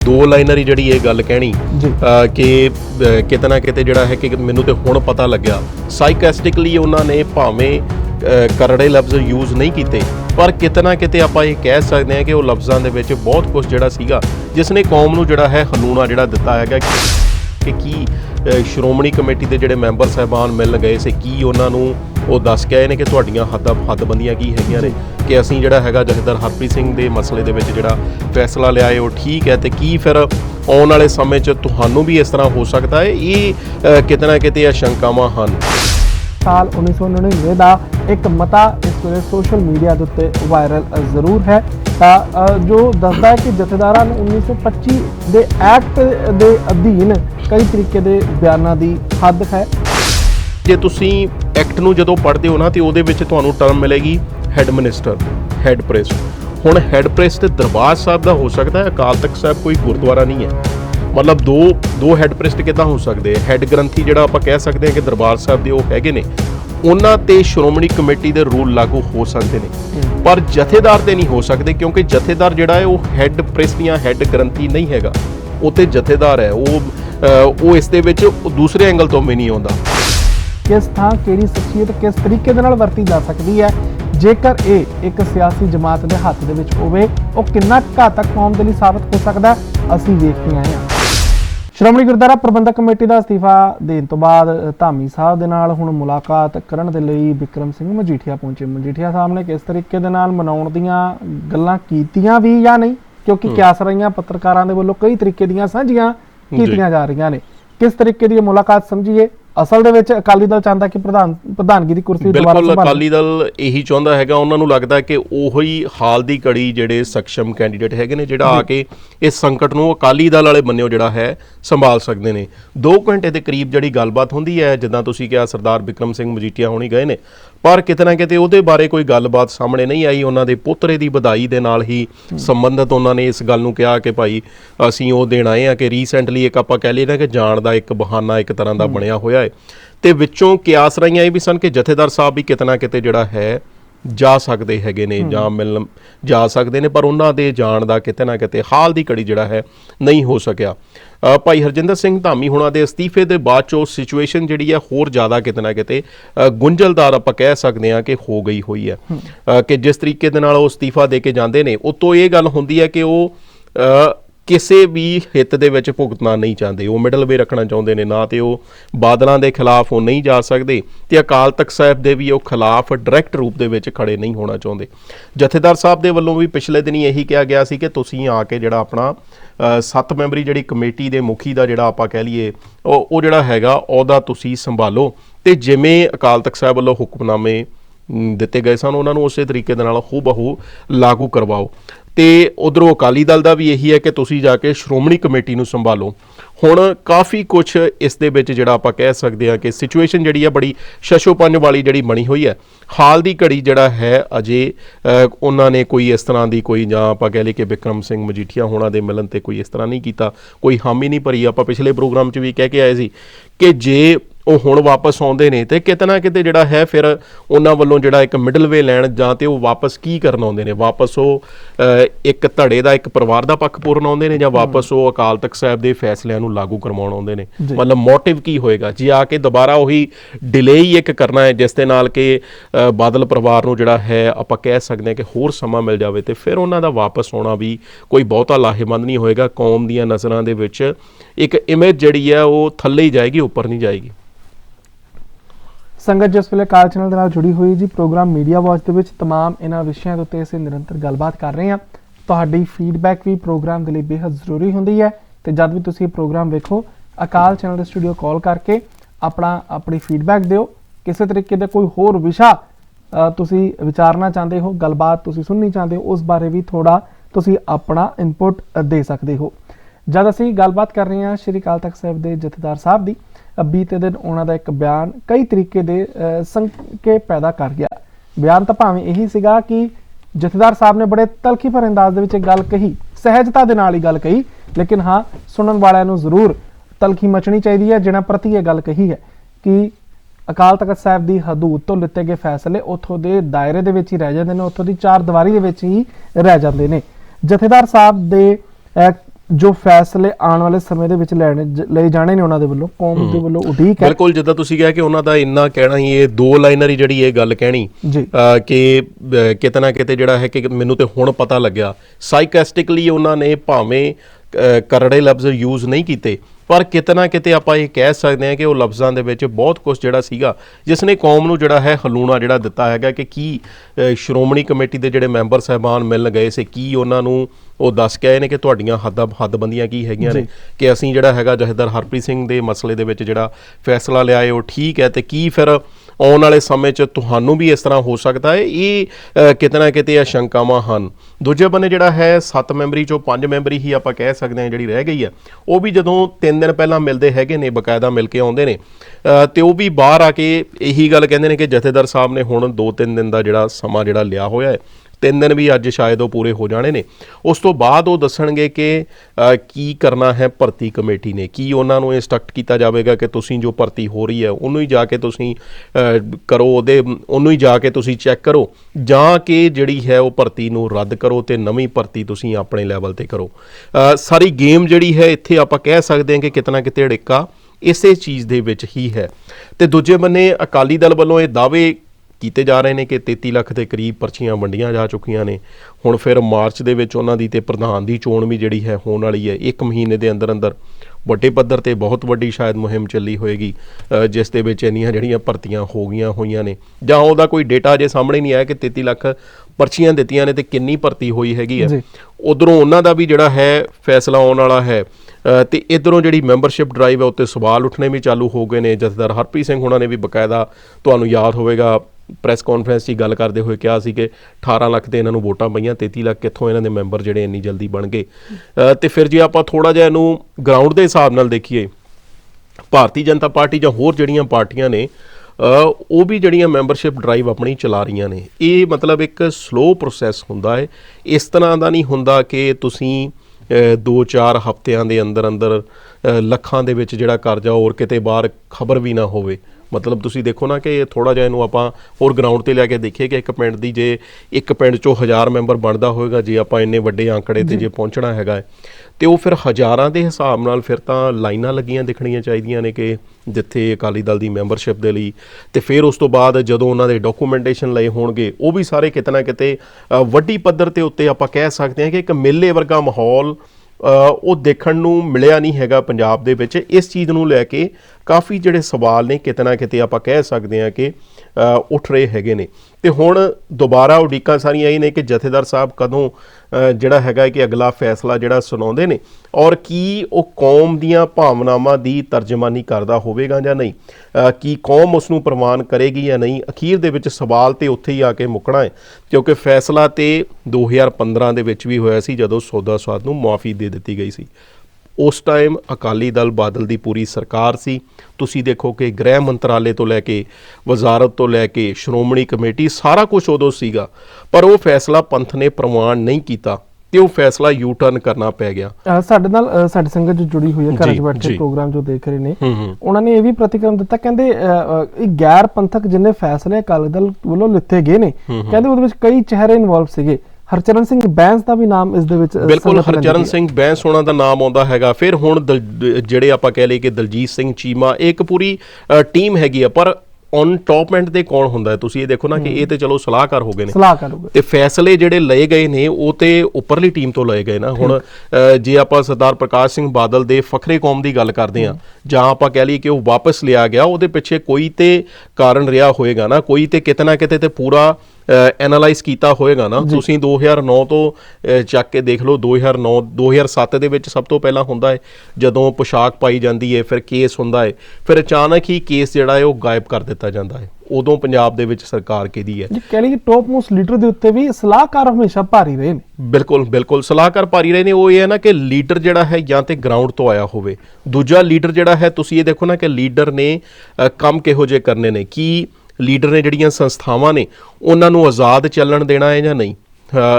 ਦੋ ਲਾਈਨਰ ਹੀ ਜਿਹੜੀ ਇਹ ਗੱਲ ਕਹਿਣੀ ਕਿ ਅ, ਕਿਤੇ ਨਾ ਕਿਤੇ ਜਿਹੜਾ ਹੈ ਕਿ ਮੈਨੂੰ ਤੇ ਹੁਣ ਪਤਾ ਲੱਗਿਆ ਸਾਈਕੈਸਟਿਕਲੀ ਉਹਨਾਂ ਨੇ ਭਾਵੇਂ ਕਰੜੇ ਲਫ਼ਜ਼ ਯੂਜ਼ ਨਹੀਂ ਕੀਤੇ ਪਰ ਕਿਤੇ ਨਾ ਕਿਤੇ ਆਪਾਂ ਇਹ ਕਹਿ ਸਕਦੇ ਹਾਂ ਕਿ ਉਹ ਲਫ਼ਜ਼ਾਂ ਦੇ ਵਿੱਚ ਬਹੁਤ ਕੁਝ ਜਿਹੜਾ ਸੀਗਾ ਜਿਸ ਨੇ ਕੌਮ ਨੂੰ ਜਿਹੜਾ ਹੈ ਹਲੂਣਾ ਜਿਹੜਾ ਦਿੱਤਾ ਹੈਗਾ ਕਿ ਕੀ ਸ਼੍ਰੋਮਣੀ ਕਮੇਟੀ ਦੇ ਜਿਹੜੇ ਮੈਂਬਰ ਸਹਿਬਾਨ ਮਿਲਣ ਗਏ ਸੀ ਕੀ ਉਹਨਾਂ ਨੂੰ ਉਹ ਦੱਸ ਕੇ ਆਏ ਨੇ ਕਿ ਤੁਹਾਡੀਆਂ ਹੱਦਾਂ ਹੱਦਬੰਦੀਆਂ ਕੀ ਹੈਗੀਆਂ ਨੇ? ਕਿ ਅਸੀਂ ਜਿਹੜਾ ਹੈਗਾ ਜਥੇਦਾਰ ਹਰਪ੍ਰੀਤ ਸਿੰਘ ਦੇ ਮਸਲੇ ਦੇ ਵਿੱਚ ਜਿਹੜਾ ਫੈਸਲਾ ਲਿਆ ਹੈ, ਉਹ ਠੀਕ ਹੈ ਤੇ ਕੀ ਫਿਰ ਆਉਣ ਵਾਲੇ ਸਮੇਂ 'ਚ ਤੁਹਾਨੂੰ ਵੀ ਇਸ ਤਰ੍ਹਾਂ ਹੋ ਸਕਦਾ ਹੈ? ਇਹ ਕਿਤੇ ਨਾ ਕਿਤੇ ਆਸ਼ੰਕਾਵਾਂ ਹਨ? ਸਾਲ 1999 ਦਾ ਇੱਕ ਮਤਾ ਇਸ ਵੇਲੇ ਸੋਸ਼ਲ ਮੀਡੀਆ ਦੇ ਉੱਤੇ ਵਾਇਰਲ ਜ਼ਰੂਰ ਹੈ। ਤਾਂ ਜੋ ਦੱਸਦਾ ਹੈ ਕਿ ਜਥੇਦਾਰਾਂ ਨੂੰ 1925 ਦੇ ਐਕਟ ਦੇ ਅਧੀਨ ਕਈ ਤਰੀਕੇ ਦੇ ਬਿਆਨਾਂ ਦੀ ਹੱਦ ਹੈ। ਜੇ ਤੁਸੀਂ ਐਕਟ ਨੂੰ ਜਦੋਂ ਪੜ੍ਹਦੇ ਹੋ ਨਾ, ਤੇ ਉਹਦੇ ਵਿੱਚ ਤੁਹਾਨੂੰ ਟਰਮ ਮਿਲੇਗੀ ਹੈੱਡ ਮਿਨਿਸਟਰ ਹੈੱਡ ਪ੍ਰਿਸਟ ਹੁਣ ਹੈੱਡ ਪ੍ਰਿਸਟ ਦਰਬਾਰ ਸਾਹਿਬ ਦਾ ਹੋ ਸਕਦਾ ਹੈ, ਅਕਾਲ ਤਖਤ ਸਾਹਿਬ ਕੋਈ ਗੁਰਦੁਆਰਾ ਨਹੀਂ ਹੈ। ਮਤਲਬ ਦੋ ਦੋ ਹੈੱਡ ਪ੍ਰਿਸਟ ਕਿੱਦਾਂ ਹੋ ਸਕਦੇ ਹੈੱਡ ਗ੍ਰੰਥੀ ਜਿਹੜਾ ਆਪਾਂ ਕਹਿ ਸਕਦੇ ਹਾਂ ਕਿ ਦਰਬਾਰ ਸਾਹਿਬ ਦੇ ਉਹ ਹੈਗੇ ਨੇ। ਉਹਨਾਂ ਤੇ ਸ਼੍ਰੋਮਣੀ ਕਮੇਟੀ ਦੇ ਰੂਲ ਲਾਗੂ ਹੋ ਸਕਦੇ ਨੇ। ਪਰ ਜਥੇਦਾਰ ਤੇ ਨਹੀਂ ਹੋ ਸਕਦੇ, ਕਿਉਂਕਿ ਜਥੇਦਾਰ ਜਿਹੜਾ ਹੈ, ਉਹ ਹੈੱਡ ਪ੍ਰਿਸਟ ਜਾਂ ਹੈੱਡ ਗ੍ਰੰਥੀ ਨਹੀਂ ਹੈਗਾ। ਉਹ ਤੇ ਜਥੇਦਾਰ ਹੈ। ਉਹ ਉਹ ਇਸ ਦੇ ਵਿੱਚ ਦੂਸਰੇ ਐਂਗਲ ਤੋਂ ਵੀ ਨਹੀਂ ਆਉਂਦਾ। ਕਿਸ ਥਾਂ ਕਿਹੜੀ ਸ਼ਖਸੀਅਤ ਕਿਸ ਤਰੀਕੇ ਦੇ ਨਾਲ ਵਰਤੀ ਜਾ ਸਕਦੀ ਹੈ ਜੇਕਰ ਇਹ ਇੱਕ ਸਿਆਸੀ ਜਮਾਤ ਦੇ ਹੱਥ ਦੇ ਵਿੱਚ ਹੋਵੇ ਉਹ ਕਿੰਨਾ ਘਾਤਕ ਕੌਮ ਦੇ ਲਈ ਸਾਬਤ ਹੋ ਸਕਦਾ ਅਸੀਂ ਵੇਖਦੇ ਆਏ ਹਾਂ। ਸ਼੍ਰੋਮਣੀ ਗੁਰਦੁਆਰਾ ਪ੍ਰਬੰਧਕ ਕਮੇਟੀ ਦਾ ਅਸਤੀਫਾ ਦੇਣ ਤੋਂ ਬਾਅਦ ਧਾਮੀ ਸਾਹਿਬ ਦੇ ਨਾਲ ਹੁਣ ਮੁਲਾਕਾਤ ਕਰਨ ਦੇ ਲਈ ਵਿਕਰਮ ਸਿੰਘ ਮਜੀਠੀਆ ਪਹੁੰਚੇ। ਮਜੀਠੀਆ ਸਾਹਿਬ ਨੇ ਕਿਸ ਤਰੀਕੇ ਦੇ ਨਾਲ ਮਨਾਉਣ ਦੀਆਂ ਗੱਲਾਂ ਕੀਤੀਆਂ ਵੀ ਜਾਂ ਨਹੀਂ? ਕਿਉਂਕਿ ਕਿਆਸ ਰਹੀਆਂ ਪੱਤਰਕਾਰਾਂ ਦੇ ਵੱਲੋਂ ਕਈ ਤਰੀਕੇ ਦੀਆਂ ਸਾਂਝੀਆਂ ਕੀਤੀਆਂ ਜਾ ਰਹੀਆਂ ਨੇ। ਕਿਸ ਤਰੀਕੇ ਦੀ ਮੁਲਾਕਾਤ ਸਮਝੀਏ? ਅਸਲ ਦੇ ਵਿੱਚ ਅਕਾਲੀ ਦਲ ਚਾਹੁੰਦਾ ਕਿ ਪ੍ਰਧਾਨ ਪ੍ਰਧਾਨਗੀ ਦੀ ਕੁਰਸੀ ਦੁਬਾਰਾ ਬਿਲਕੁਲ ਸੰਭਾਲੇ। ਅਕਾਲੀ ਦਲ ਇਹੀ ਚਾਹੁੰਦਾ ਹੈਗਾ ਉਹਨਾਂ ਨੂੰ ਲੱਗਦਾ ਕਿ ਉਹੀ ਹਾਲ ਦੀ ਘੜੀ ਜਿਹੜੇ ਸક્ષਮ ਕੈਂਡੀਡੇਟ ਹੈਗੇ ਨੇ ਜਿਹੜਾ ਆ ਕੇ ਇਸ ਸੰਕਟ ਨੂੰ ਅਕਾਲੀ ਦਲ ਵਾਲੇ ਬੰਨਿਓ ਜਿਹੜਾ ਹੈ ਸੰਭਾਲ ਸਕਦੇ ਨੇ। 2 ਘੰਟੇ ਦੇ ਕਰੀਬ ਜਿਹੜੀ ਗੱਲਬਾਤ ਹੁੰਦੀ ਹੈ ਜਿੱਦਾਂ ਤੁਸੀਂ ਕਿਹਾ ਸਰਦਾਰ ਵਿਕਰਮ ਸਿੰਘ ਮਜੀਠੀਆ ਹੋਣੀ ਗਏ ਨੇ ਪਰ ਕਿਤੇ ਨਾ ਕਿਤੇ ਉਹਦੇ ਬਾਰੇ ਕੋਈ ਗੱਲਬਾਤ ਸਾਹਮਣੇ ਨਹੀਂ ਆਈ। ਉਹਨਾਂ ਦੇ ਪੁੱਤਰੇ ਦੀ ਵਧਾਈ ਦੇ ਨਾਲ ਹੀ ਸੰਬੰਧਿਤ ਉਹਨਾਂ ਨੇ ਇਸ ਗੱਲ ਨੂੰ ਕਿਹਾ ਕਿ ਭਾਈ ਅਸੀਂ ਉਹ ਦੇਣ ਆਏ ਆ ਕਿ ਰੀਸੈਂਟਲੀ ਇੱਕ ਆਪਾਂ ਕਹਿ ਲਈਏ ਨਾ ਕਿ ਜਾਣ ਦਾ ਇੱਕ ਬਹਾਨਾ ਇੱਕ ਤਰ੍ਹਾਂ ਦਾ ਬਣਿਆ ਹੋਇਆ ਹੈ। ਤੇ ਵਿੱਚੋਂ ਕਿਆਸ ਰਹੀਆਂ ਇਹ ਵੀ ਸਨ ਕਿ ਜਥੇਦਾਰ ਸਾਹਿਬ ਵੀ ਕਿਤੇ ਨਾ ਕਿਤੇ ਜਿਹੜਾ ਹੈ ਜਾ ਸਕਦੇ ਹੈਗੇ ਨੇ ਜਾਂ ਮਿਲਣ ਜਾ ਸਕਦੇ ਨੇ ਪਰ ਉਹਨਾਂ ਦੇ ਜਾਣ ਦਾ ਕਿਤੇ ਨਾ ਕਿਤੇ ਹਾਲ ਦੀ ਘੜੀ ਜਿਹੜਾ ਹੈ ਨਹੀਂ ਹੋ ਸਕਿਆ। ਭਾਈ ਹਰਜਿੰਦਰ ਸਿੰਘ ਧਾਮੀ ਹੁਣਾਂ ਦੇ ਅਸਤੀਫੇ ਦੇ ਬਾਅਦ ਚੋਂ ਸਿਚੁਏਸ਼ਨ ਜਿਹੜੀ ਹੈ ਹੋਰ ਜ਼ਿਆਦਾ ਕਿਤੇ ਨਾ ਕਿਤੇ ਗੁੰਝਲਦਾਰ ਆਪਾਂ ਕਹਿ ਸਕਦੇ ਹਾਂ ਕਿ ਹੋ ਗਈ ਹੋਈ ਹੈ। ਕਿ ਜਿਸ ਤਰੀਕੇ ਦੇ ਨਾਲ ਉਹ ਅਸਤੀਫਾ ਦੇ ਕੇ ਜਾਂਦੇ ਨੇ ਉਤੋਂ ਇਹ ਗੱਲ ਹੁੰਦੀ ਹੈ ਕਿ ਉਹ ਕਿਸੇ ਵੀ ਹਿੱਤ ਦੇ ਵਿੱਚ ਭੁਗਤਣਾ ਨਹੀਂ ਚਾਹੁੰਦੇ। ਉਹ ਮਿਡਲ ਵੇ ਰੱਖਣਾ ਚਾਹੁੰਦੇ ਨੇ, ਨਾ ਤੇ ਉਹ ਬਾਦਲਾਂ ਦੇ ਖਿਲਾਫ ਉਹ ਨਹੀਂ ਜਾ ਸਕਦੇ ਤੇ ਅਕਾਲ ਤਖਤ ਸਾਹਿਬ ਦੇ ਵੀ ਉਹ ਖਿਲਾਫ ਡਾਇਰੈਕਟ ਰੂਪ ਦੇ ਵਿੱਚ ਖੜੇ ਨਹੀਂ ਹੋਣਾ ਚਾਹੁੰਦੇ। ਜਥੇਦਾਰ ਸਾਹਿਬ ਦੇ ਵੱਲੋਂ ਵੀ ਪਿਛਲੇ ਦਿਨੀ ਇਹੀ ਕਿਹਾ ਗਿਆ ਸੀ ਕਿ ਤੁਸੀਂ ਆ ਕੇ ਜਿਹੜਾ ਆਪਣਾ ਸੱਤ ਮੈਂਬਰੀ ਜਿਹੜੀ ਕਮੇਟੀ ਦੇ ਮੁਖੀ ਦਾ ਜਿਹੜਾ ਆਪਾਂ ਕਹਿ ਲਈਏ, ਉਹ ਉਹ ਜਿਹੜਾ ਹੈਗਾ, ਉਹਦਾ ਤੁਸੀਂ ਸੰਭਾਲੋ ਤੇ ਜਿਵੇਂ ਅਕਾਲ ਤਖਤ ਸਾਹਿਬ ਵੱਲੋਂ ਹੁਕਮਨਾਮੇ ਦਿੱਤੇ ਗਏ ਸਨ, ਉਹਨਾਂ ਨੂੰ ਉਸੇ ਤਰੀਕੇ ਦੇ ਨਾਲ ਹੂਬਹੂ ਲਾਗੂ ਕਰਵਾਓ। ਤੇ ਉਧਰੋਂ ਅਕਾਲੀ ਦਲ ਦਾ ਵੀ ਇਹੀ ਹੈ ਕਿ ਤੁਸੀਂ ਜਾ ਕੇ ਸ਼੍ਰੋਮਣੀ ਕਮੇਟੀ ਨੂੰ ਸੰਭਾਲੋ। ਹੁਣ ਕਾਫੀ ਕੁਝ ਇਸ ਦੇ ਵਿੱਚ ਜਿਹੜਾ ਆਪਾਂ ਕਹਿ ਸਕਦੇ ਹਾਂ ਕਿ ਸਿਚੁਏਸ਼ਨ ਜਿਹੜੀ ਹੈ ਬੜੀ ਸ਼ਸ਼ੋਪੰਜ ਵਾਲੀ ਜਿਹੜੀ ਬਣੀ ਹੋਈ ਹੈ। ਹਾਲ ਦੀ ਘੜੀ ਜਿਹੜਾ ਹੈ, ਅਜੇ ਉਹਨਾਂ ਨੇ ਕੋਈ ਇਸ ਤਰ੍ਹਾਂ ਦੀ ਕੋਈ ਜਾਂ ਆਪਾਂ ਕਹਿ ਲਈਏ ਕਿ ਵਿਕਰਮ ਸਿੰਘ ਮਜੀਠੀਆ ਹੋਣਾ ਦੇ ਮਿਲਣ ਤੇ ਕੋਈ ਇਸ ਤਰ੍ਹਾਂ ਨਹੀਂ ਕੀਤਾ, ਕੋਈ ਹਾਮੀ ਨਹੀਂ ਭਰੀ। ਆਪਾਂ ਪਿਛਲੇ ਪ੍ਰੋਗਰਾਮ 'ਚ ਵੀ ਕਹਿ ਕੇ ਆਏ ਸੀ ਕਿ ਜੇ ਉਹ ਹੁਣ ਵਾਪਸ ਆਉਂਦੇ ਨੇ ਤੇ ਕਿਤੇ ਨਾ ਕਿਤੇ ਜਿਹੜਾ ਹੈ ਫਿਰ ਉਹਨਾਂ ਵੱਲੋਂ ਜਿਹੜਾ ਇੱਕ ਮਿਡਲ ਵੇ ਲੈਣ ਜਾਂ ਤੇ ਉਹ ਵਾਪਸ ਕੀ ਕਰਨ ਆਉਂਦੇ ਨੇ? ਵਾਪਸ ਉਹ ਇੱਕ ਧੜੇ ਦਾ ਇੱਕ ਪਰਿਵਾਰ ਦਾ ਪੱਖ ਪੂਰਨ ਆਉਂਦੇ ਨੇ ਜਾਂ ਵਾਪਸ ਉਹ ਅਕਾਲ ਤਖਤ ਸਾਹਿਬ ਦੇ ਫੈਸਲਿਆਂ ਨੂੰ ਲਾਗੂ ਕਰਵਾਉਣ ਆਉਂਦੇ ਨੇ। ਮਤਲਬ ਮੋਟਿਵ ਕੀ ਹੋਏਗਾ? ਜੇ ਆ ਕੇ ਦੁਬਾਰਾ ਉਹੀ ਡਿਲੇ ਹੀ ਇੱਕ ਕਰਨਾ ਹੈ ਜਿਸ ਦੇ ਨਾਲ ਕਿ ਬਾਦਲ ਪਰਿਵਾਰ ਨੂੰ ਜਿਹੜਾ ਹੈ ਆਪਾਂ ਕਹਿ ਸਕਦੇ ਹਾਂ ਕਿ ਹੋਰ ਸਮਾਂ ਮਿਲ ਜਾਵੇ ਤੇ ਫਿਰ ਉਹਨਾਂ ਦਾ ਵਾਪਸ ਆਉਣਾ ਵੀ ਕੋਈ ਬਹੁਤਾ ਲਾਹੇਮੰਦ ਨਹੀਂ ਹੋਏਗਾ। ਕੌਮ ਦੀਆਂ ਨਜ਼ਰਾਂ ਦੇ ਵਿੱਚ ਇੱਕ ਇਮੇਜ ਜਿਹੜੀ ਹੈ ਉਹ ਥੱਲੇ ਹੀ ਜਾਏਗੀ ਉੱਪਰ ਨਹੀਂ ਜਾਏਗੀ। ਸੰਗਤ ਜਿਸ ਵੇਲੇ ਕਾਲ ਚੈਨਲ ਦੇ ਨਾਲ ਜੁੜੀ ਹੋਈ ਜੀ, ਪ੍ਰੋਗਰਾਮ ਮੀਡੀਆ ਵਾਚ ਦੇ ਵਿੱਚ तमाम ਇਹਨਾਂ ਵਿਸ਼ਿਆਂ ਦੇ ਉੱਤੇ ਅਸੀਂ ਨਿਰੰਤਰ ਗੱਲਬਾਤ ਕਰ ਰਹੇ ਹਾਂ। ਤੁਹਾਡੀ ਫੀਡਬੈਕ ਵੀ ਪ੍ਰੋਗਰਾਮ ਦੇ ਲਈ ਬੇहद ਜ਼ਰੂਰੀ ਹੁੰਦੀ ਹੈ ਤੇ ਜਦ ਵੀ ਤੁਸੀਂ ਇਹ ਪ੍ਰੋਗਰਾਮ ਵੇਖੋ, ਅਕਾਲ ਚੈਨਲ ਦੇ ਸਟੂਡੀਓ ਕਾਲ ਕਰਕੇ ਆਪਣਾ, ਆਪਣੀ ਫੀਡਬੈਕ ਦਿਓ। ਕਿਸੇ ਤਰੀਕੇ ਦਾ ਕੋਈ ਹੋਰ ਵਿਸ਼ਾ ਤੁਸੀਂ ਵਿਚਾਰਨਾ ਚਾਹੁੰਦੇ ਹੋ, ਗੱਲਬਾਤ ਤੁਸੀਂ ਸੁਣਨੀ ਚਾਹੁੰਦੇ ਹੋ, ਉਸ ਬਾਰੇ ਵੀ ਥੋੜਾ ਤੁਸੀਂ ਆਪਣਾ ਇਨਪੁਟ ਦੇ ਸਕਦੇ ਹੋ। ਜਦ ਅਸੀਂ ਗੱਲਬਾਤ ਕਰ ਰਹੇ ਹਾਂ, ਸ਼੍ਰੀ ਕਾਲ ਤਖਤ ਸਾਹਿਬ ਦੇ ਜਥੇਦਾਰ ਸਾਹਿਬ ਦੀ ਬੀਤੇ ਦਿਨ ਉਹਨਾਂ ਦਾ ਇੱਕ ਬਿਆਨ ਕਈ ਤਰੀਕੇ ਦੇ ਸੰਕੇ ਪੈਦਾ ਕਰ ਗਿਆ। ਬਿਆਨ ਤਾਂ ਭਾਵੇਂ ਇਹੀ ਸੀਗਾ ਕਿ ਜਥੇਦਾਰ ਸਾਹਿਬ ਨੇ ਬੜੇ ਤਲਖੀ ਭਰ ਅੰਦਾਜ਼ ਦੇ ਵਿੱਚ ਇਹ ਗੱਲ ਕਹੀ, ਸਹਿਜਤਾ ਦੇ ਨਾਲ ਹੀ ਗੱਲ ਕਹੀ, ਲੇਕਿਨ ਹਾਂ, ਸੁਣਨ ਵਾਲਿਆਂ ਨੂੰ ਜ਼ਰੂਰ ਤਲਖੀ ਮਚਣੀ ਚਾਹੀਦੀ ਹੈ ਜਿਹਨਾਂ ਪ੍ਰਤੀ ਇਹ ਗੱਲ ਕਹੀ ਹੈ ਕਿ ਅਕਾਲ ਤਖਤ ਸਾਹਿਬ ਦੀ ਹਦੂਦ ਤੋਂ ਲਿੱਤੇ ਗਏ ਫੈਸਲੇ ਉੱਥੋਂ ਦੇ ਦਾਇਰੇ ਦੇ ਵਿੱਚ ਹੀ ਰਹਿ ਜਾਂਦੇ ਨੇ, ਉੱਥੋਂ ਦੀ ਚਾਰ ਦੀਵਾਰੀ ਦੇ ਵਿੱਚ ਹੀ ਰਹਿ ਜਾਂਦੇ ਨੇ। ਜਥੇਦਾਰ ਸਾਹਿਬ ਦੇ ਜੋ ਫੈਸਲੇ ਆਉਣ ਵਾਲੇ ਸਮੇਂ ਦੇ ਵਿੱਚ ਲੈਣੇ ਲਏ ਜਾਣੇ ਨੇ ਉਹਨਾਂ ਦੇ ਵੱਲੋਂ ਕੌਮ ਦੇ ਵੱਲੋਂ ਉਡੀਕ ਹੈ। ਬਿਲਕੁਲ ਜਿੱਦਾਂ ਤੁਸੀਂ ਕਿਹਾ ਕਿ ਉਹਨਾਂ ਦਾ ਇੰਨਾ ਕਹਿਣਾ ਹੀ ਇਹ ਦੋ ਲਾਈਨਰ ਹੀ ਜਿਹੜੀ ਇਹ ਗੱਲ ਕਹਿਣੀ ਕਿ ਅਹ ਕਿਤੇ ਜਿਹੜਾ ਹੈ ਕਿ ਮੈਨੂੰ ਤੇ ਹੁਣ ਪਤਾ ਲੱਗਿਆ ਸਾਈਕੈਸਟਿਕਲੀ ਉਹਨਾਂ ਨੇ ਭਾਵੇਂ ਕਰੜੇ ਲਫ਼ਜ਼ ਯੂਜ਼ ਨਹੀਂ ਕੀਤੇ ਪਰ ਕਿਤੇ ਨਾ ਕਿਤੇ ਆਪਾਂ ਇਹ ਕਹਿ ਸਕਦੇ ਹਾਂ ਕਿ ਉਹ ਲਫ਼ਜ਼ਾਂ ਦੇ ਵਿੱਚ ਬਹੁਤ ਕੁਝ ਜਿਹੜਾ ਸੀਗਾ ਜਿਸ ਨੇ ਕੌਮ ਨੂੰ ਜਿਹੜਾ ਹੈ ਹਲੂਣਾ ਜਿਹੜਾ ਦਿੱਤਾ ਹੈਗਾ ਕਿ ਕੀ ਸ਼੍ਰੋਮਣੀ ਕਮੇਟੀ ਦੇ ਜਿਹੜੇ ਮੈਂਬਰ ਸਹਿਬਾਨ ਮਿਲਣ ਗਏ ਸੀ ਕੀ ਉਹਨਾਂ ਨੂੰ ਉਹ ਦੱਸ ਕੇ ਆਏ ਨੇ ਕਿ ਤੁਹਾਡੀਆਂ ਹੱਦਾਂ ਹੱਦਬੰਦੀਆਂ ਕੀ ਹੈਗੀਆਂ ਨੇ? ਕਿ ਅਸੀਂ ਜਿਹੜਾ ਹੈਗਾ ਜਥੇਦਾਰ ਹਰਪ੍ਰੀਤ ਸਿੰਘ ਦੇ ਮਸਲੇ ਦੇ ਵਿੱਚ ਜਿਹੜਾ ਫੈਸਲਾ ਲਿਆ ਹੈ ਉਹ ਠੀਕ ਹੈ ਤੇ ਕੀ ਫਿਰ ਆਉਣ ਵਾਲੇ ਸਮੇਂ 'ਚ ਤੁਹਾਨੂੰ ਵੀ ਇਸ ਤਰ੍ਹਾਂ ਹੋ ਸਕਦਾ ਹੈ? ਇਹ ਅ, ਕਿਤੇ ਆਸ਼ੰਕਾਵਾਂ ਹਨ। ਦੂਜੇ ਬੰਨੇ ਜਿਹੜਾ ਹੈ 7 ਮੈਂਬਰੀ ਚੋਂ 5 ਮੈਂਬਰੀ ਹੀ ਆਪਾਂ ਕਹਿ ਸਕਦੇ ਹਾਂ ਜਿਹੜੀ ਰਹਿ ਗਈ ਹੈ ਉਹ ਵੀ ਜਦੋਂ 3 ਦਿਨ ਪਹਿਲਾਂ ਮਿਲਦੇ ਹੈਗੇ ਨੇ ਬਕਾਇਦਾ ਮਿਲ ਕੇ ਆਉਂਦੇ ਨੇ ਤੇ ਉਹ ਵੀ ਬਾਹਰ ਆ ਕੇ ਇਹੀ ਗੱਲ ਕਹਿੰਦੇ ਨੇ ਕਿ ਜਥੇਦਾਰ ਸਾਹਿਬ ਨੇ ਹੁਣ 2-3 ਦਿਨ ਦਾ ਜਿਹੜਾ ਸਮਾਂ ਜਿਹੜਾ ਲਿਆ ਹੋਇਆ ਹੈ। ਤਿੰਨ ਦਿਨ ਵੀ ਅੱਜ ਸ਼ਾਇਦ ਉਹ ਪੂਰੇ ਹੋ ਜਾਣੇ ਨੇ। ਉਸ ਤੋਂ ਬਾਅਦ ਉਹ ਦੱਸਣਗੇ ਕਿ ਕੀ ਕਰਨਾ ਹੈ ਭਰਤੀ ਕਮੇਟੀ ਨੇ। ਕੀ ਉਹਨਾਂ ਨੂੰ ਇੰਸਟਰਕਟ ਕੀਤਾ ਜਾਵੇਗਾ ਕਿ ਤੁਸੀਂ ਜੋ ਭਰਤੀ ਹੋ ਰਹੀ ਹੈ, ਉਹਨੂੰ ਹੀ ਜਾ ਕੇ ਤੁਸੀਂ ਕਰੋ ਉਹਦੇ, ਉਹਨੂੰ ਹੀ ਜਾ ਕੇ ਤੁਸੀਂ ਚੈੱਕ ਕਰੋ। ਜਾਂ ਕਿ ਜਿਹੜੀ ਹੈ ਉਹ ਭਰਤੀ ਨੂੰ ਰੱਦ ਕਰੋ ਤੇ ਨਵੀਂ ਭਰਤੀ ਤੁਸੀਂ ਆਪਣੇ ਲੈਵਲ ਤੇ ਕਰੋ। ਸਾਰੀ ਗੇਮ ਜਿਹੜੀ ਹੈ ਇੱਥੇ ਆਪਾਂ ਕਹਿ ਸਕਦੇ ਹਾਂ ਕਿ ਕਿਤਨਾ ਕਿਤੇ ਅੜਿੱਕਾ ਇਸੇ ਚੀਜ਼ ਦੇ ਵਿੱਚ ਹੀ ਹੈ। ਤੇ ਦੂਜੇ ਬੰਨੇ ਅਕਾਲੀ ਦਲ ਵੱਲੋਂ ਇਹ ਦਾਅਵੇ ਕੀਤੇ ਜਾ ਰਹੇ ਨੇ ਕਿ 33 ਲੱਖ ਦੇ ਕਰੀਬ ਪਰਚੀਆਂ ਵੰਡੀਆਂ ਜਾ ਚੁੱਕੀਆਂ ਨੇ। ਹੁਣ ਫਿਰ ਮਾਰਚ ਦੇ ਵਿੱਚ ਉਹਨਾਂ ਦੀ ਤੇ ਪ੍ਰਧਾਨ ਦੀ ਚੋਣ ਵੀ ਜਿਹੜੀ ਹੈ, ਹੋਣ ਵਾਲੀ ਹੈ। ਇੱਕ ਮਹੀਨੇ ਦੇ ਅੰਦਰ ਅੰਦਰ ਵੱਡੇ ਪੱਧਰ ਤੇ ਬਹੁਤ ਵੱਡੀ ਸ਼ਾਇਦ ਮੁਹਿੰਮ ਚੱਲੀ ਹੋਏਗੀ ਜਿਸ ਦੇ ਵਿੱਚ ਇੰਨੀਆਂ ਜਿਹੜੀਆਂ ਭਰਤੀਆਂ ਹੋ ਗਈਆਂ ਹੋਈਆਂ ਨੇ। ਜਾਂ ਉਹਦਾ ਕੋਈ ਡੇਟਾ ਅਜੇ ਸਾਹਮਣੇ ਨਹੀਂ ਆਇਆ ਕਿ 33 ਲੱਖ ਪਰਚੀਆਂ ਦਿੱਤੀਆਂ ਨੇ ਤੇ ਕਿੰਨੀ ਭਰਤੀ ਹੋਈ ਹੈਗੀ ਹੈ। ਉਧਰੋਂ ਉਹਨਾਂ ਦਾ ਵੀ ਜਿਹੜਾ ਹੈ ਫੈਸਲਾ ਆਉਣ ਵਾਲਾ ਹੈ। ਤੇ ਇਧਰੋਂ ਜਿਹੜੀ ਮੈਂਬਰਸ਼ਿਪ ਡਰਾਈਵ ਹੈ ਉੱਤੇ ਸਵਾਲ ਉੱਠਣੇ ਵੀ ਚਾਲੂ ਹੋ ਗਏ ਨੇ। ਜਥੇਦਾਰ ਹਰਪ੍ਰੀਤ ਸਿੰਘ ਉਹਨਾਂ ਨੇ ਵੀ ਬਕਾਇਦਾ ਤੁਹਾਨੂੰ ਯਾਦ ਹੋਵੇਗਾ। ਪ੍ਰੈਸ ਕਾਨਫਰੰਸ 'ਚ ਗੱਲ ਕਰਦੇ ਹੋਏ ਕਿਹਾ ਸੀ ਕਿ 18 ਲੱਖ ਦੇ ਇਹਨਾਂ ਨੂੰ ਵੋਟਾਂ ਪਈਆਂ 33 ਲੱਖ ਕਿੱਥੋਂ ਇਹਨਾਂ ਦੇ ਮੈਂਬਰ ਜਿਹੜੇ ਇੰਨੀ ਜਲਦੀ ਬਣ ਗਏ। ਤੇ ਫਿਰ ਜੇ ਆਪਾਂ ਥੋੜਾ ਜਿਹਾ ਇਹਨੂੰ ਗਰਾਊਂਡ ਦੇ ਹਿਸਾਬ ਨਾਲ ਦੇਖੀਏ ਭਾਰਤੀ ਜਨਤਾ ਪਾਰਟੀ ਜਾਂ ਹੋਰ ਜਿਹੜੀਆਂ ਪਾਰਟੀਆਂ ਨੇ ਉਹ ਵੀ ਜਿਹੜੀਆਂ ਮੈਂਬਰਸ਼ਿਪ ਡਰਾਈਵ ਆਪਣੀ ਚਲਾ ਰਹੀਆਂ ਨੇ, ਇਹ ਮਤਲਬ ਇੱਕ ਸਲੋ ਪ੍ਰੋਸੈਸ ਹੁੰਦਾ ਹੈ। ਇਸ ਤਰ੍ਹਾਂ ਦਾ ਨਹੀਂ ਹੁੰਦਾ ਕਿ ਤੁਸੀਂ 2-4 ਹਫ਼ਤਿਆਂ ਦੇ ਅੰਦਰ ਅੰਦਰ ਲੱਖਾਂ ਦੇ ਵਿੱਚ ਜਿਹੜਾ ਕਰਜ਼ਾ ਹੋਰ ਕਿਤੇ ਬਾਹਰ ਖਬਰ ਵੀ ਨਾ ਹੋਵੇ। ਮਤਲਬ ਤੁਸੀਂ ਦੇਖੋ ਨਾ ਕਿ ਥੋੜਾ ਜਿਹਾ ਇਹਨੂੰ ਆਪਾਂ ਹੋਰ ਗਰਾਊਂਡ ਤੇ ਲੈ ਕੇ ਦੇਖੀਏ ਕਿ ਇੱਕ ਪਿੰਡ ਦੀ ਜੇ ਇੱਕ ਪਿੰਡ ਚੋਂ ਹਜ਼ਾਰ ਮੈਂਬਰ ਬਣਦਾ ਹੋਵੇਗਾ ਜੇ ਆਪਾਂ ਇੰਨੇ ਵੱਡੇ ਆંકੜੇ ਤੇ ਜੇ। ਪਹੁੰਚਣਾ ਹੈਗਾ ਤੇ ਉਹ ਫਿਰ ਹਜ਼ਾਰਾਂ ਦੇ ਹਿਸਾਬ ਨਾਲ ਫਿਰ ਤਾਂ ਲਾਈਨਾਂ ਲੱਗੀਆਂ ਦਿਖਣੀਆਂ ਚਾਹੀਦੀਆਂ ਨੇ ਕਿ ਜਿੱਥੇ ਅਕਾਲੀ ਦਲ ਦੀ ਮੈਂਬਰਸ਼ਿਪ ਦੇ ਲਈ। ਤੇ ਫਿਰ ਉਸ ਤੋਂ ਬਾਅਦ ਜਦੋਂ ਉਹਨਾਂ ਦੇ ਡਾਕੂਮੈਂਟੇਸ਼ਨ ਲਏ ਹੋਣਗੇ ਉਹ ਵੀ ਸਾਰੇ ਕਿਤੇ ਨਾ ਕਿਤੇ ਵੱਡੀ ਪੱਧਰ ਤੇ ਉੱਤੇ ਆਪਾਂ ਕਹਿ ਸਕਦੇ ਹਾਂ ਕਿ ਇੱਕ ਮੇਲੇ ਵਰਗਾ ਮਾਹੌਲ ਉਹ ਦੇਖਣ ਨੂੰ ਮਿਲਿਆ ਨਹੀਂ ਹੈਗਾ ਪੰਜਾਬ ਦੇ ਵਿੱਚ। ਇਸ ਚੀਜ਼ ਨੂੰ ਲੈ ਕੇ ਕਾਫੀ ਜਿਹੜੇ ਸਵਾਲ ਨੇ ਕਿਤੇ ਨਾ ਕਿਤੇ ਆਪਾਂ ਕਹਿ ਸਕਦੇ ਹਾਂ ਕਿ ਉੱਠ ਰਹੇ ਹੈਗੇ ਨੇ। ਤੇ ਹੁਣ ਦੁਬਾਰਾ ਉਡੀਕਾਂ ਸਾਰੀਆਂ ਇਹ ਨੇ ਕਿ ਜਥੇਦਾਰ ਸਾਹਿਬ ਕਦੋਂ ਜਿਹੜਾ ਹੈਗਾ ਕਿ ਅਗਲਾ ਫੈਸਲਾ ਜਿਹੜਾ ਸੁਣਾਉਂਦੇ ਨੇ ਔਰ ਕੀ ਉਹ ਕੌਮ ਦੀਆਂ ਭਾਵਨਾਵਾਂ ਦੀ ਤਰਜਮਾਨੀ ਕਰਦਾ ਹੋਵੇਗਾ ਜਾਂ ਨਹੀਂ? ਕੀ ਕੌਮ ਉਸ ਨੂੰ ਪ੍ਰਵਾਨ ਕਰੇਗੀ ਜਾਂ ਨਹੀਂ? ਅਖੀਰ ਦੇ ਵਿੱਚ ਸਵਾਲ ਤੇ ਉੱਥੇ ਹੀ ਆ ਕੇ ਮੁੱਕਣਾ ਹੈ, ਕਿਉਂਕਿ ਫੈਸਲਾ ਤੇ 2015 ਦੇ ਵਿੱਚ ਵੀ ਹੋਇਆ ਸੀ ਜਦੋਂ ਸੌਦਾ ਸਵਾਦ ਨੂੰ ਮੁਆਫੀ ਦੇ ਦਿੱਤੀ ਗਈ ਸੀ। ਉਸ ਟਾਈਮ ਅਕਾਲੀ ਦਲ ਬਾਦਲ ਦੀ ਪੂਰੀ ਸਰਕਾਰ ਸੀ। ਤੁਸੀਂ ਦੇਖੋ ਕਿ ਗ੍ਰਹਿ ਮੰਤਰਾਲੇ ਤੋਂ ਲੈ ਕੇ ਵਜ਼ਾਰਤ ਤੋਂ ਲੈ ਕੇ ਸ਼੍ਰੋਮਣੀ ਕਮੇਟੀ ਸਾਰਾ ਕੁਝ ਉਦੋਂ ਸੀਗਾ ਪਰ ਉਹ ਫੈਸਲਾ ਪੰਥ ਨੇ ਪ੍ਰਵਾਨ ਨਹੀਂ ਕੀਤਾ ਤੇ ਉਹ ਫੈਸਲਾ ਯੂ ਟਰਨ ਕਰਨਾ ਪੈ ਗਿਆ। ਸਾਡੇ ਨਾਲ ਸਾਡੀ ਸੰਗਤ ਜੋ ਜੁੜੀ ਹੋਈ ਹੈ ਘਰ ਜੀ, 'ਚ ਬੈਠ। ਪ੍ਰੋਗਰਾਮ ਜੋ ਦੇਖ ਰਹੇ ਨੇ ਉਹਨਾਂ ਨੇ ਇਹ ਵੀ ਪ੍ਰਤੀਕਰਮ ਦਿੱਤਾ ਕਹਿੰਦੇ ਇਹ ਗੈਰ ਪੰਥਕ ਜਿੰਨੇ ਫੈਸਲੇ ਅਕਾਲੀ ਦਲ ਵੱਲੋਂ ਲਿੱਤੇ ਗਏ ਨੇ ਕਹਿੰਦੇ ਉਹਦੇ ਵਿੱਚ ਕਈ ਚਿਹਰੇ ਇਨਵੋਲਵ ਸੀਗੇ। ਹਰਚਰਨ ਸਿੰਘ ਬੈਂਸ ਦਾ ਵੀ ਨਾਮ ਇਸ ਦੇ ਵਿੱਚ ਬਿਲਕੁਲ ਹਰਚਰਨ ਹੈ। ਸਿੰਘ ਬੈਂਸ ਹੋਣਾ ਦਾ ਨਾਮ ਆਉਂਦਾ ਹੈਗਾ। ਫਿਰ ਹੁਣ ਜਿਹੜੇ ਆਪਾਂ ਕਹਿ ਲਈਏ ਕਿ ਦਲਜੀਤ ਸਿੰਘ ਚੀਮਾ ਇੱਕ ਪੂਰੀ ਟੀਮ ਹੈਗੀ ਆ ਪਰ ਔਨ ਟੌਪ ਐਂਡ ਤੇ ਕੌਣ ਹੁੰਦਾ ਹੈ? ਤੁਸੀਂ ਇਹ ਦੇਖੋ ਨਾ ਕਿ ਇਹ ਤੇ ਚਲੋ ਸਲਾਹਕਾਰ ਹੋ ਗਏ ਨੇ। ਸਲਾਹ ਕਰੂਗਾ ਤੇ ਫੈਸਲੇ ਜਿਹੜੇ ਲਏ ਗਏ ਨੇ ਉਹ ਤੇ ਉੱਪਰਲੀ ਟੀਮ ਤੋਂ ਲਏ ਗਏ ਨਾ। ਹੁਣ ਜੇ ਆਪਾਂ ਸਰਦਾਰ ਪ੍ਰਕਾਸ਼ ਸਿੰਘ ਬਾਦਲ ਦੇ ਫਖਰੇ ਕੌਮ ਦੀ ਗੱਲ ਕਰਦੇ ਆ ਜਾਂ ਆਪਾਂ ਕਹਿ ਲਈਏ ਕਿ ਉਹ ਵਾਪਸ ਲਿਆ ਗਿਆ ਉਹਦੇ ਪਿੱਛੇ ਕੋਈ ਤੇ ਕਾਰਨ ਰਿਹਾ ਹੋਏਗਾ ਨਾ। ਕੋਈ ਤੇ ਕਿਤੇ ਨਾ ਕਿਤੇ ਤੇ ਪੂਰਾ ਐਨਾਲਾਈਜ਼ ਕੀਤਾ ਹੋਏਗਾ ਨਾ ਤੁਸੀਂ 2009 ਤੋਂ ਚੱਕ ਕੇ ਦੇਖ ਲਓ 2009 2007 ਦੇ ਵਿੱਚ ਸਭ ਤੋਂ ਪਹਿਲਾਂ ਹੁੰਦਾ ਹੈ ਜਦੋਂ ਪੋਸ਼ਾਕ ਪਾਈ ਜਾਂਦੀ ਹੈ ਫਿਰ ਕੇਸ ਹੁੰਦਾ ਹੈ ਫਿਰ ਅਚਾਨਕ ਹੀ ਕੇਸ ਜਿਹੜਾ ਹੈ ਉਹ ਗਾਇਬ ਕਰ ਦਿੱਤਾ ਜਾਂਦਾ ਹੈ। ਉਦੋਂ ਪੰਜਾਬ ਦੇ ਵਿੱਚ ਸਰਕਾਰ ਕਿਹਦੀ ਹੈ? ਜੀ ਕਹਿ ਲਈਏ ਟੌਪ ਮੋਸਟ ਲੀਡਰ ਦੇ ਉੱਤੇ ਵੀ ਸਲਾਹਕਾਰ ਹਮੇਸ਼ਾ ਭਾਰੀ ਰਹੇ ਨੇ। ਬਿਲਕੁਲ ਬਿਲਕੁਲ ਸਲਾਹਕਾਰ ਭਾਰੀ ਰਹੇ ਨੇ। ਉਹ ਇਹ ਹੈ ਨਾ ਕਿ ਲੀਡਰ ਜਿਹੜਾ ਹੈ ਜਾਂ ਤੇ ਗਰਾਊਂਡ ਤੋਂ ਆਇਆ ਹੋਵੇ। ਦੂਜਾ ਲੀਡਰ ਜਿਹੜਾ ਹੈ ਤੁਸੀਂ ਇਹ ਦੇਖੋ ਨਾ ਕਿ ਲੀਡਰ ਨੇ ਕੰਮ ਕਿਹੋ ਜਿਹੇ ਕਰਨੇ ਨੇ ਕੀ ਲੀਡਰ ਨੇ ਜਿਹੜੀਆਂ ਸੰਸਥਾਵਾਂ ਨੇ, ਉਹਨਾਂ ਨੂੰ ਆਜ਼ਾਦ ਚੱਲਣ ਦੇਣਾ ਹੈ ਜਾਂ ਨਹੀਂ?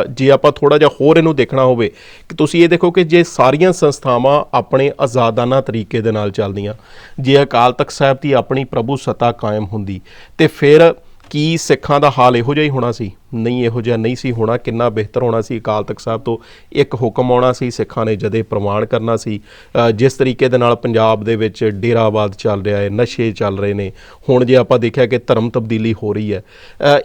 ਜੇ ਆਪਾਂ ਥੋੜਾ ਜਿਹਾ ਹੋਰ ਇਹਨੂੰ ਦੇਖਣਾ ਹੋਵੇ, ਕਿ ਤੁਸੀਂ ਇਹ ਦੇਖੋ ਕਿ ਜੇ ਸਾਰੀਆਂ ਸੰਸਥਾਵਾਂ ਆਪਣੇ ਆਜ਼ਾਦਾਨਾ ਤਰੀਕੇ ਦੇ ਨਾਲ ਚੱਲਦੀਆਂ, ਜੇ ਅਕਾਲ ਤਖਤ ਸਾਹਿਬ ਦੀ ਆਪਣੀ ਪ੍ਰਭੂ ਸੱਤਾ ਕਾਇਮ ਹੁੰਦੀ, ਤੇ ਫਿਰ ਕੀ ਸਿੱਖਾਂ ਦਾ ਹਾਲ ਇਹੋ ਜਿਹਾ ਹੀ ਹੋਣਾ ਸੀ? ਨਹੀਂ ਇਹੋ ਜਿਹਾ ਨਹੀਂ ਸੀ ਹੋਣਾ, ਕਿੰਨਾ ਬਿਹਤਰ ਹੋਣਾ ਸੀ। ਅਕਾਲ ਤਖਤ ਸਾਹਿਬ ਤੋਂ ਇੱਕ ਹੁਕਮ ਆਉਣਾ ਸੀ, ਸਿੱਖਾਂ ਨੇ ਜਦੇ ਪ੍ਰਮਾਣ ਕਰਨਾ ਸੀ। ਜਿਸ ਤਰੀਕੇ ਦੇ ਨਾਲ ਪੰਜਾਬ ਦੇ ਵਿੱਚ ਡੇਰਾਵਾਦ ਚੱਲ ਰਿਹਾ ਹੈ, ਨਸ਼ੇ ਚੱਲ ਰਹੇ ਨੇ। ਹੁਣ ਜੇ ਆਪਾਂ ਦੇਖਿਆ ਕਿ ਧਰਮ ਤਬਦੀਲੀ ਹੋ ਰਹੀ ਹੈ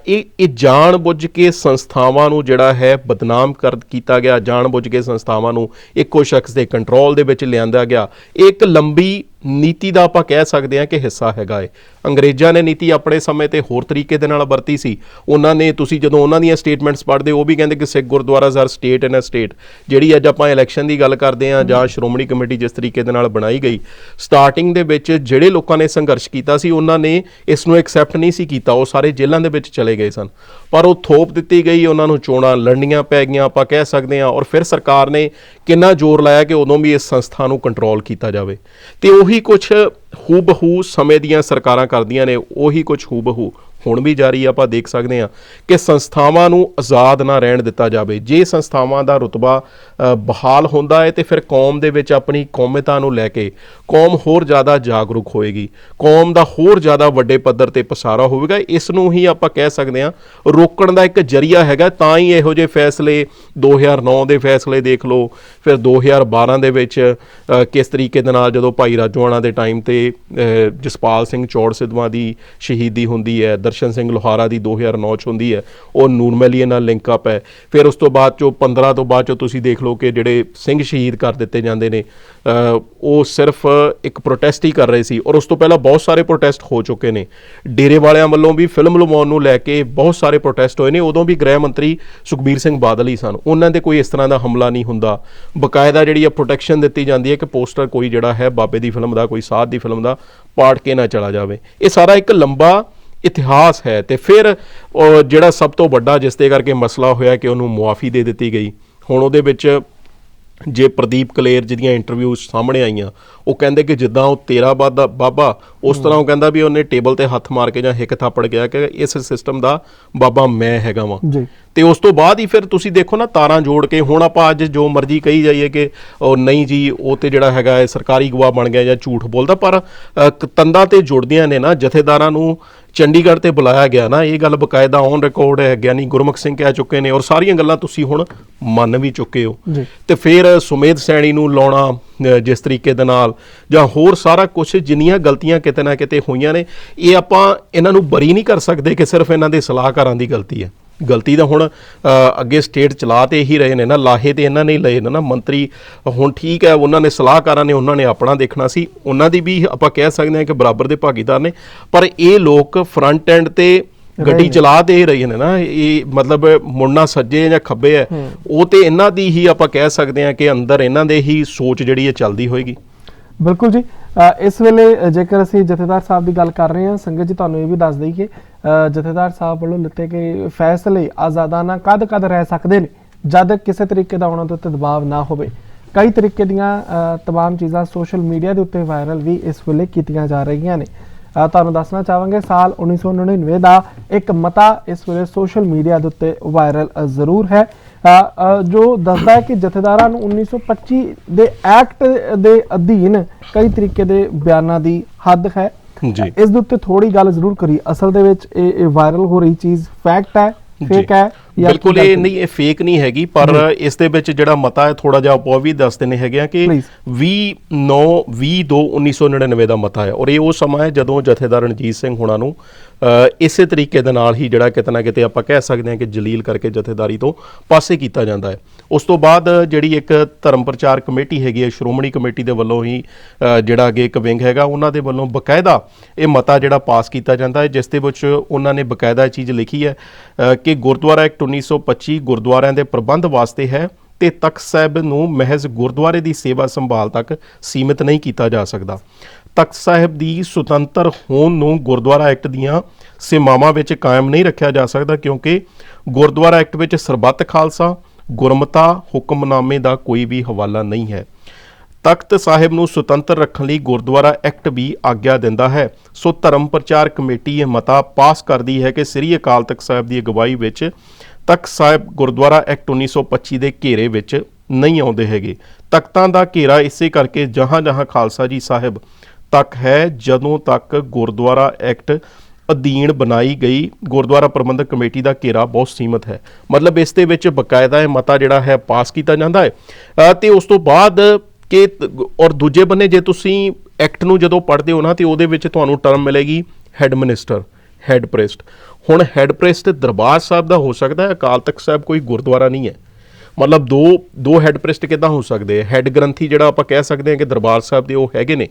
ਇਹ ਇਹ ਜਾਣ ਬੁੱਝ ਕੇ ਸੰਸਥਾਵਾਂ ਨੂੰ ਜਿਹੜਾ ਹੈ ਬਦਨਾਮ ਕਰ ਕੀਤਾ ਗਿਆ ਜਾਣ ਬੁੱਝ ਕੇ ਸੰਸਥਾਵਾਂ ਨੂੰ ਇੱਕੋ ਸ਼ਖਸ ਦੇ ਕੰਟਰੋਲ ਦੇ ਵਿੱਚ ਲਿਆਂਦਾ ਗਿਆ। ਇਹ ਇੱਕ ਲੰਬੀ ਨੀਤੀ ਦਾ ਆਪਾਂ ਕਹਿ ਸਕਦੇ ਹਾਂ ਕਿ ਹਿੱਸਾ ਹੈਗਾ ਏ। ਅੰਗਰੇਜ਼ਾਂ ਨੇ ਨੀਤੀ ਆਪਣੇ ਸਮੇਂ ਤੇ ਹੋਰ ਤਰੀਕੇ ਦੇ ਨਾਲ ਵਰਤੀ ਸੀ। ਉਹਨਾਂ ਨੇ ਤੁਸੀਂ ਜਦੋਂ ਉਹਨਾਂ ਦੀਆਂ ਸਟੇਟਮੈਂਟਸ ਪੜ੍ਹਦੇ, ਉਹ ਵੀ ਕਹਿੰਦੇ ਕਿ ਸਿੱਖ ਗੁਰਦੁਆਰਾ ਜ਼ਰ ਸਟੇਟ ਇਨ ਅ ਸਟੇਟ ਜਿਹੜੀ ਅੱਜ ਆਪਾਂ ਇਲੈਕਸ਼ਨ ਦੀ ਗੱਲ ਕਰਦੇ ਹਾਂ ਜਾਂ ਸ਼੍ਰੋਮਣੀ ਕਮੇਟੀ ਜਿਸ ਤਰੀਕੇ ਦੇ ਨਾਲ ਬਣਾਈ ਗਈ ਸਟਾਰਟਿੰਗ ਦੇ ਵਿੱਚ ਜਿਹੜੇ ਲੋਕਾਂ ਨੇ ਸੰਘਰਸ਼ ਕੀਤਾ ਸੀ, ਉਹਨਾਂ ਨੇ ਇਸ ਨੂੰ ਐਕਸੈਪਟ ਨਹੀਂ ਸੀ ਕੀਤਾ। ਉਹ ਸਾਰੇ ਜੇਲ੍ਹਾਂ ਦੇ ਵਿੱਚ ਚਲੇ ਗਏ ਸਨ। ਪਰ ਉਹ ਥੋਪ ਦਿੱਤੀ ਗਈ, ਉਹਨਾਂ ਨੂੰ ਚੋਣਾਂ ਲੜਨੀਆਂ ਪੈ ਗਈਆਂ, ਆਪਾਂ ਕਹਿ ਸਕਦੇ ਹਾਂ। ਔਰ ਫਿਰ ਸਰਕਾਰ ਨੇ ਕਿੰਨਾ ਜ਼ੋਰ ਲਾਇਆ ਕਿ ਉਦੋਂ ਵੀ ਇਸ ਸੰਸਥਾ ਨੂੰ ਕੰਟਰੋਲ ਕੀਤਾ ਜਾਵੇ। ਤੇ ਉਹੀ ਕੁਝ ਹੂਬਹੂ ਸਮੇਂ ਦੀਆਂ ਸਰਕਾਰਾਂ ਕਰਦੀਆਂ ਨੇ, ਉਹੀ ਕੁਝ ਹੂਬਹੂ ਹੁਣ ਵੀ ਜਾਰੀ ਆ, ਆਪਾਂ ਦੇਖ ਸਕਦੇ ਹਾਂ ਕਿ ਸੰਸਥਾਵਾਂ ਨੂੰ ਆਜ਼ਾਦ ਨਾ ਰਹਿਣ ਦਿੱਤਾ ਜਾਵੇ। ਜੇ ਸੰਸਥਾਵਾਂ ਦਾ ਰੁਤਬਾ ਬਹਾਲ ਹੁੰਦਾ ਹੈ ਤੇ ਫਿਰ ਕੌਮ ਦੇ ਵਿੱਚ ਆਪਣੀ ਕੌਮਤਾ ਨੂੰ ਲੈ ਕੇ ਕੌਮ ਹੋਰ ਜ਼ਿਆਦਾ ਜਾਗਰੂਕ ਹੋਏਗੀ। ਕੌਮ ਦਾ ਹੋਰ ਜ਼ਿਆਦਾ ਵੱਡੇ ਪੱਧਰ ਤੇ ਪਸਾਰਾ ਹੋਵੇਗਾ। ਇਸ ਨੂੰ ਹੀ ਆਪਾਂ ਕਹਿ ਸਕਦੇ ਹਾਂ ਰੋਕਣ ਦਾ ਇੱਕ ਜਰੀਆ ਹੈਗਾ। ਤਾਂ ਹੀ ਇਹੋ ਜਿਹੇ ਫੈਸਲੇ 2009 ਦੇ ਫੈਸਲੇ ਦੇਖ ਲਓ ਫਿਰ 2012 ਦੇ ਵਿੱਚ ਕਿਸ ਤਰੀਕੇ ਦੇ ਨਾਲ ਜਦੋਂ ਭਾਈ ਰਾਜੋਆਣਾ ਦੇ ਟਾਈਮ ਤੇ ਜਸਪਾਲ ਸਿੰਘ ਚੌੜ ਸਿੱਧਵਾਂ ਦੀ ਸ਼ਹੀਦੀ ਹੁੰਦੀ ਹੈ ਦਰਸ਼ਨ ਸਿੰਘ ਲੋਹਾਰਾ ਦੀ 2009 ਚ ਹੁੰਦੀ ਹੈ, ਉਹ ਨੂਰਮੈਲੀਏ ਨਾਲ ਲਿੰਕ ਅਪ ਹੈ। ਫਿਰ ਉਸ ਤੋਂ ਬਾਅਦ ਚੋਂ 15 ਤੋਂ ਬਾਅਦ ਚੋਂ ਤੁਸੀਂ ਦੇਖ ਲਓ ਕਿ ਜਿਹੜੇ ਸਿੰਘ ਸ਼ਹੀਦ ਕਰ ਦਿੱਤੇ ਜਾਂਦੇ ਨੇ ਉਹ ਸਿਰਫ ਇੱਕ ਪ੍ਰੋਟੈਸਟ ਹੀ ਕਰ ਰਹੇ ਸੀ ਔਰ ਉਸ ਤੋਂ ਪਹਿਲਾਂ ਬਹੁਤ ਸਾਰੇ ਪ੍ਰੋਟੈਸਟ ਹੋ ਚੁੱਕੇ ਨੇ। ਡੇਰੇ ਵਾਲਿਆਂ ਵੱਲੋਂ ਵੀ ਫਿਲਮ ਲਵਾਉਣ ਨੂੰ ਲੈ ਕੇ ਬਹੁਤ ਸਾਰੇ ਪ੍ਰੋਟੈਸਟ ਹੋਏ ਨੇ, ਉਦੋਂ ਵੀ ਗ੍ਰਹਿ ਮੰਤਰੀ ਸੁਖਬੀਰ ਸਿੰਘ ਬਾਦਲ ਹੀ ਸਨ। ਉਹਨਾਂ ਦੇ ਕੋਈ ਇਸ ਤਰ੍ਹਾਂ ਦਾ ਹਮਲਾ ਨਹੀਂ ਹੁੰਦਾ। ਬਕਾਇਦਾ ਜਿਹੜੀ ਆ ਪ੍ਰੋਟੈਕਸ਼ਨ ਦਿੱਤੀ ਜਾਂਦੀ ਹੈ ਕਿ ਪੋਸਟਰ ਕੋਈ ਜਿਹੜਾ ਹੈ ਬਾਬੇ ਦੀ ਫਿਲਮ ਦਾ, ਕੋਈ ਸਾਧ ਦੀ ਫਿਲਮ ਦਾ ਪਾੜ ਕੇ ਨਾ ਚਲਾ ਜਾਵੇ। ਇਹ ਸਾਰਾ ਇੱਕ ਲੰਬਾ ਇਤਿਹਾਸ ਹੈ ਤੇ ਫਿਰ ਜਿਹੜਾ ਸਭ ਤੋਂ ਵੱਡਾ ਜਿਸ ਦੇ ਕਰਕੇ ਮਸਲਾ ਹੋਇਆ ਕਿ ਉਹਨੂੰ ਮੁਆਫੀ ਦੇ ਦਿੱਤੀ ਗਈ ਹੁਣ ਉਹਦੇ ਵਿੱਚ ਜੇ ਪ੍ਰਦੀਪ ਕਲੇਰ ਜਿਹਦੀਆਂ ਇੰਟਰਵਿਊ ਸਾਹਮਣੇ ਆਈਆਂ ਉਹ ਕਹਿੰਦੇ ਕਿ ਜਿੱਦਾਂ ਉਹ ਤੇਰਾ ਬਾਦਾ ਬਾਬਾ ਉਸ ਤਰ੍ਹਾਂ ਉਹ ਕਹਿੰਦਾ ਵੀ ਉਹਨੇ ਟੇਬਲ ਤੇ ਹੱਥ ਮਾਰ ਕੇ ਜਾਂ ਹਿੱਕ ਥਾਪੜ ਗਿਆ ਕਿ ਇਸ ਸਿਸਟਮ ਦਾ ਬਾਬਾ ਮੈਂ ਹੈਗਾ ਵਾਂ। ਤੇ ਉਸ ਤੋਂ ਬਾਅਦ ਹੀ ਫਿਰ ਤੁਸੀਂ ਦੇਖੋ ਨਾ ਤਾਰਾਂ ਜੋੜ ਕੇ ਹੁਣ ਆਪਾਂ ਅੱਜ ਜੋ ਮਰਜ਼ੀ ਕਹੀ ਜਾਈਏ ਕਿ ਉਹ ਨਹੀਂ ਜੀ ਉਹ ਤੇ ਜਿਹੜਾ ਹੈਗਾ ਹੈ ਸਰਕਾਰੀ ਗਵਾਹ ਬਣ ਗਿਆ ਜਾਂ ਝੂਠ ਬੋਲਦਾ ਪਰ ਤੰਦਾਂ ਤੇ ਜੁੜਦੀਆਂ ਨੇ ਨਾ ਜਥੇਦਾਰਾਂ ਨੂੰ ਚੰਡੀਗੜ੍ਹ ਤੇ ਬੁਲਾਇਆ ਗਿਆ ਨਾ ਇਹ ਗੱਲ ਬਕਾਇਦਾ ਔਨ ਰਿਕਾਰਡ ਹੈ ਗਿਆਨੀ ਗੁਰਮੁਖ ਸਿੰਘ ਕਹਿ ਚੁੱਕੇ ਨੇ ਔਰ ਸਾਰੀਆਂ ਗੱਲਾਂ ਤੁਸੀਂ ਹੁਣ ਮੰਨ ਵੀ ਚੁੱਕੇ ਹੋ। ਤੇ ਫਿਰ ਸੁਮੇਧ ਸੈਣੀ ਨੂੰ ਲਾਉਣਾ ਜਿਸ ਤਰੀਕੇ ਦੇ ਨਾਲ ਜਾਂ ਹੋਰ ਸਾਰਾ ਕੁਝ ਜਿੰਨੀਆਂ ਗਲਤੀਆਂ ਕਿਤੇ ਨਾ ਕਿਤੇ ਹੋਈਆਂ ਨੇ ਇਹ ਆਪਾਂ ਇਹਨਾਂ ਨੂੰ ਬਰੀ ਨਹੀਂ ਕਰ ਸਕਦੇ ਕਿ ਸਿਰਫ ਇਹਨਾਂ ਦੇ ਸਲਾਹਕਾਰਾਂ ਦੀ ਗਲਤੀ ਹੈ ਗਲਤੀ ਤਾਂ ਹੁਣ ਅੱਗੇ ਸਟੇਟ ਚਲਾ ਤੇ ਹੀ ਰਹੇ ਨੇ ਨਾ ਲਾਹੇ ਤੇ ਇਹਨਾਂ ਨੇ ਲਏ ਨੇ ਨਾ ਮੰਤਰੀ। ਹੁਣ ਠੀਕ ਹੈ ਉਹਨਾਂ ਨੇ ਸਲਾਹਕਾਰਾਂ ਨੇ ਉਹਨਾਂ ਨੇ ਆਪਣਾ ਦੇਖਣਾ ਸੀ। ਉਹਨਾਂ ਦੀ ਵੀ ਆਪਾਂ ਕਹਿ ਸਕਦੇ ਹਾਂ ਕਿ ਬਰਾਬਰ ਦੇ ਭਾਗੀਦਾਰ ਨੇ। ਪਰ ਇਹ ਲੋਕ ਫਰੰਟ ਐਂਡ ਤੇ ਗੱਡੀ। ਚਲਾ ਦੇ ਰਹੇ ਨੇ ਨਾ। ਇਹ ਮਤਲਬ ਮੁੜਨਾ ਸੱਜੇ ਜਾਂ ਖੱਬੇ ਹੈ। ਉਹ ਤੇ ਇਹਨਾਂ ਦੀ ਹੀ ਆਪਾਂ ਕਹਿ ਸਕਦੇ ਹਾਂ ਕਿ ਅੰਦਰ ਇਹਨਾਂ ਦੇ ਹੀ ਸੋਚ ਜਿਹੜੀ ਹੈ ਚੱਲਦੀ ਹੋਏਗੀ। ਬਿਲਕੁਲ ਜੀ। ਇਸ ਵੇਲੇ ਜੇਕਰ ਅਸੀਂ ਜਥੇਦਾਰ ਸਾਹਿਬ ਦੀ ਗੱਲ ਕਰ ਰਹੇ ਹਾਂ ਸੰਗਤ ਜੀ ਤੁਹਾਨੂੰ ਇਹ ਵੀ ਦੱਸ ਦਈਏ ਜਥੇਦਾਰ ਸਾਹਿਬ ਵੱਲੋਂ ਲਿੱਤੇ ਗਏ ਫੈਸਲੇ ਆਜ਼ਾਦਾਨਾ ਕਦ ਕਦ ਰਹਿ ਸਕਦੇ ਨੇ ਜਦ ਕਿਸੇ ਤਰੀਕੇ ਦਾ ਉਹਨਾਂ ਦੇ ਉੱਤੇ ਦਬਾਅ ਨਾ ਹੋਵੇ। ਕਈ ਤਰੀਕੇ ਦੀਆਂ ਅ, ਤਮਾਮ ਚੀਜ਼ਾਂ ਸੋਸ਼ਲ ਮੀਡੀਆ ਦੇ ਉੱਤੇ ਵਾਇਰਲ ਵੀ ਇਸ ਵੇਲੇ ਕੀਤੀਆਂ ਜਾ ਰਹੀਆਂ ਨੇ। ਤੁਹਾਨੂੰ ਦੱਸਣਾ ਚਾਹਾਂਗੇ ਸਾਲ 1999 ਦਾ ਇੱਕ ਮਤਾ ਇਸ ਵੇਲੇ ਸੋਸ਼ਲ ਮੀਡੀਆ ਦੇ ਉੱਤੇ ਵਾਇਰਲ ਜ਼ਰੂਰ ਹੈ ਜੋ ਦੱਸਦਾ ਹੈ ਕਿ ਜਥੇਦਾਰਾਂ ਨੂੰ 1925 ਦੇ ਐਕਟ ਦੇ ਅਧੀਨ ਕਈ ਤਰੀਕੇ ਦੇ ਬਿਆਨਾਂ ਦੀ ਹੱਦ ਹੈ ਜੀ। ਇਸ ਦੇ ਉੱਤੇ ਥੋੜੀ ਗੱਲ ਜ਼ਰੂਰ ਕਰੀ ਅਸਲ ਦੇ ਵਿੱਚ ਇਹ ਵਾਇਰਲ ਹੋ ਰਹੀ ਚੀਜ਼ ਫੈਕਟ ਹੈ ਫੇਕ। ਹੈ ਬਿਲਕੁਲ ਇਹ ਨਹੀਂ ਇਹ ਫੇਕ ਨਹੀਂ ਹੈਗੀ ਪਰ ਇਸ ਦੇ ਵਿੱਚ ਜਿਹੜਾ ਮਤਾ ਹੈ ਥੋੜਾ ਜਿਹਾ ਆਪਾਂ ਉਹ ਵੀ ਦੱਸ ਦਿੰਨੇ ਹੈਗੇ ਆ ਕਿ Please. 20 9 20 2 1999 ਦਾ ਮਤਾ ਹੈ। ਔਰ ਇਹ ਉਹ ਸਮਾਂ ਹੈ ਜਦੋਂ ਜਥੇਦਾਰ ਰਣਜੀਤ ਸਿੰਘ ਹੁਣਾਂ ਨੂੰ ਇਸੇ ਤਰੀਕੇ ਦੇ ਨਾਲ ਹੀ ਜਿਹੜਾ ਕਿਤੇ ਨਾ ਕਿਤੇ ਆਪਾਂ ਕਹਿ ਸਕਦੇ ਹਾਂ ਕਿ ਜਲੀਲ ਕਰਕੇ ਜਥੇਦਾਰੀ ਤੋਂ ਪਾਸੇ ਕੀਤਾ ਜਾਂਦਾ ਹੈ। ਉਸ ਤੋਂ ਬਾਅਦ ਜਿਹੜੀ ਇੱਕ ਧਰਮ ਪ੍ਰਚਾਰ ਕਮੇਟੀ ਹੈਗੀ ਹੈ, ਸ਼੍ਰੋਮਣੀ ਕਮੇਟੀ ਦੇ ਵੱਲੋਂ ਹੀ ਜਿਹੜਾ ਅੱਗੇ ਇੱਕ ਵਿੰਗ ਹੈਗਾ, ਉਹਨਾਂ ਦੇ ਵੱਲੋਂ ਬਕਾਇਦਾ ਇਹ ਮਤਾ ਜਿਹੜਾ ਪਾਸ ਕੀਤਾ ਜਾਂਦਾ ਹੈ, ਜਿਸ ਦੇ ਵਿੱਚ ਉਹਨਾਂ ਨੇ ਬਕਾਇਦਾ ਇਹ ਚੀਜ਼ ਲਿਖੀ ਹੈ ਕਿ ਗੁਰਦੁਆਰਾ ਐਕਟ 1925 ਗੁਰਦੁਆਰਿਆਂ ਦੇ ਪ੍ਰਬੰਧ ਵਾਸਤੇ ਹੈ ਤੇ ਤਖਤ ਸਾਹਿਬ ਨੂੰ ਮਹਿਜ਼ ਗੁਰਦੁਆਰੇ ਦੀ ਸੇਵਾ ਸੰਭਾਲ ਤੱਕ ਸੀਮਿਤ ਨਹੀਂ ਕੀਤਾ ਜਾ ਸਕਦਾ। ਤਖਤ ਸਾਹਿਬ ਦੀ ਸੁਤੰਤਰ ਹੋਣ ਨੂੰ ਗੁਰਦੁਆਰਾ ਐਕਟ ਦੀਆਂ ਸੀਮਾਵਾਂ ਵਿੱਚ ਕਾਇਮ ਨਹੀਂ ਰੱਖਿਆ ਜਾ ਸਕਦਾ ਕਿਉਂਕਿ ਗੁਰਦੁਆਰਾ ਐਕਟ ਵਿੱਚ ਸਰਬੱਤ ਖਾਲਸਾ, ਗੁਰਮਤਾ ਹੁਕਮਨਾਮੇ ਦਾ ਕੋਈ ਵੀ ਹਵਾਲਾ ਨਹੀਂ ਹੈ। ਤਖਤ ਸਾਹਿਬ ਨੂੰ ਸੁਤੰਤਰ ਰੱਖਣ ਲਈ ਗੁਰਦੁਆਰਾ ਐਕਟ ਵੀ ਆਗਿਆ ਦਿੰਦਾ ਹੈ। ਸੋ ਧਰਮ ਪ੍ਰਚਾਰ ਕਮੇਟੀ ਇਹ ਮਤਾ ਪਾਸ ਕਰਦੀ ਹੈ ਕਿ ਸ੍ਰੀ ਅਕਾਲ ਤਖਤ ਸਾਹਿਬ ਦੀ ਅਗਵਾਈ ਵਿੱਚ ਤਖਤ ਸਾਹਿਬ ਗੁਰਦੁਆਰਾ ਐਕਟ 1925 ਦੇ ਘੇਰੇ ਵਿੱਚ ਨਹੀਂ ਆਉਂਦੇ ਹੈਗੇ। ਤਖਤਾਂ ਦਾ ਘੇਰਾ ਇਸੇ ਕਰਕੇ ਜਹਾਂ ਜਹਾਂ ਖਾਲਸਾ ਜੀ ਸਾਹਿਬ ਤੱਕ ਹੈ ਜਦੋਂ ਤੱਕ ਗੁਰਦੁਆਰਾ ਐਕਟ ਅਧੀਨ ਬਣਾਈ ਗਈ ਗੁਰਦੁਆਰਾ ਪ੍ਰਬੰਧਕ ਕਮੇਟੀ ਦਾ ਘੇਰਾ ਬਹੁਤ ਸੀਮਤ ਹੈ। ਮਤਲਬ ਇਸ ਦੇ ਵਿੱਚ ਬਕਾਇਦਾ ਇਹ ਮਤਾ ਜਿਹੜਾ ਹੈ ਪਾਸ ਕੀਤਾ ਜਾਂਦਾ ਹੈ। ਅ, ਤੇ ਉਸ ਤੋਂ ਬਾਅਦ ਕਿ ਔਰ ਦੂਜੇ ਬੰਨੇ ਜੇ ਤੁਸੀਂ ਐਕਟ ਨੂੰ ਜਦੋਂ ਪੜ੍ਹਦੇ ਹੋ ਨਾ ਤੇ ਉਹਦੇ ਵਿੱਚ ਤੁਹਾਨੂੰ ਟਰਮ ਮਿਲੇਗੀ ਹੈੱਡ ਮਿਨਿਸਟਰ ਹੈੱਡ ਪ੍ਰਿਸਟ। ਹੁਣ ਹੈੱਡ ਪ੍ਰੀਸਟ ਦਰਬਾਰ ਸਾਹਿਬ ਦਾ ਹੋ ਸਕਦਾ ਹੈ ਅਕਾਲ ਤਖਤ ਸਾਹਿਬ ਕੋਈ ਗੁਰਦੁਆਰਾ ਨਹੀਂ ਹੈ। ਮਤਲਬ ਦੋ ਦੋ ਹੈੱਡ ਪ੍ਰਿਸਟ ਕਿੱਦਾਂ ਹੋ ਸਕਦੇ ਹੈੱਡ ਗ੍ਰੰਥੀ ਜਿਹੜਾ ਆਪਾਂ ਕਹਿ ਸਕਦੇ ਹਾਂ ਕਿ ਦਰਬਾਰ ਸਾਹਿਬ ਦੇ ਉਹ ਹੈਗੇ ਨੇ।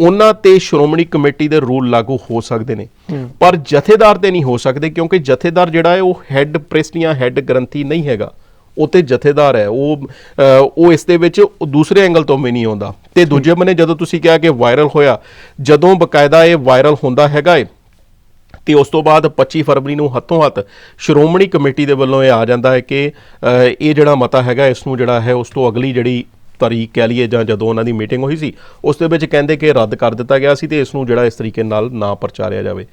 ਉਹਨਾਂ ਤੇ ਸ਼੍ਰੋਮਣੀ ਕਮੇਟੀ ਦੇ ਰੂਲ ਲਾਗੂ ਹੋ ਸਕਦੇ ਨੇ। ਪਰ ਜਥੇਦਾਰ ਤੇ ਨਹੀਂ ਹੋ ਸਕਦੇ ਕਿਉਂਕਿ ਜਥੇਦਾਰ ਜਿਹੜਾ ਹੈ ਉਹ ਹੈੱਡ ਪ੍ਰੀਸਟ ਜਾਂ ਹੈੱਡ ਗ੍ਰੰਥੀ ਨਹੀਂ ਹੈਗਾ। ਉਹ ਤੇ ਜਥੇਦਾਰ ਹੈ। ਉਹ ਉਹ ਇਸ ਦੇ ਵਿੱਚ ਦੂਸਰੇ ਐਂਗਲ ਤੋਂ ਵੀ ਨਹੀਂ ਆਉਂਦਾ। ਤੇ ਦੂਜੇ ਬੰਨੇ ਜਦੋਂ ਤੁਸੀਂ ਕਿਹਾ ਕਿ ਵਾਇਰਲ ਹੋਇਆ ਜਦੋਂ ਬਕਾਇਦਾ ਇਹ ਵਾਇਰਲ ਹੁੰਦਾ ਹੈਗਾ ਏ ਤੇ ਉਸ ਤੋਂ ਬਾਅਦ 25 ਫਰਵਰੀ ਨੂੰ ਹੱਥੋਂ ਹੱਥ ਸ਼੍ਰੋਮਣੀ ਕਮੇਟੀ ਦੇ ਵੱਲੋਂ ਇਹ ਆ ਜਾਂਦਾ ਹੈ ਕਿ ਇਹ ਜਿਹੜਾ ਮਤਾ ਹੈਗਾ ਇਸ ਨੂੰ ਜਿਹੜਾ ਹੈ ਉਸ ਤੋਂ ਅਗਲੀ ਜਿਹੜੀ ਤਾਰੀਖ ਕਹਿ ਲਈਏ ਜਾਂ ਜਦੋਂ ਉਹਨਾਂ ਦੀ ਮੀਟਿੰਗ ਹੋਈ ਸੀ ਉਸ ਦੇ ਵਿੱਚ ਕਹਿੰਦੇ ਕਿ ਰੱਦ ਕਰ ਦਿੱਤਾ ਗਿਆ ਸੀ ਤੇ ਇਸ ਨੂੰ ਜਿਹੜਾ ਇਸ ਤਰੀਕੇ ਨਾਲ ਨਾ ਪ੍ਰਚਾਰਿਆ ਜਾਵੇ।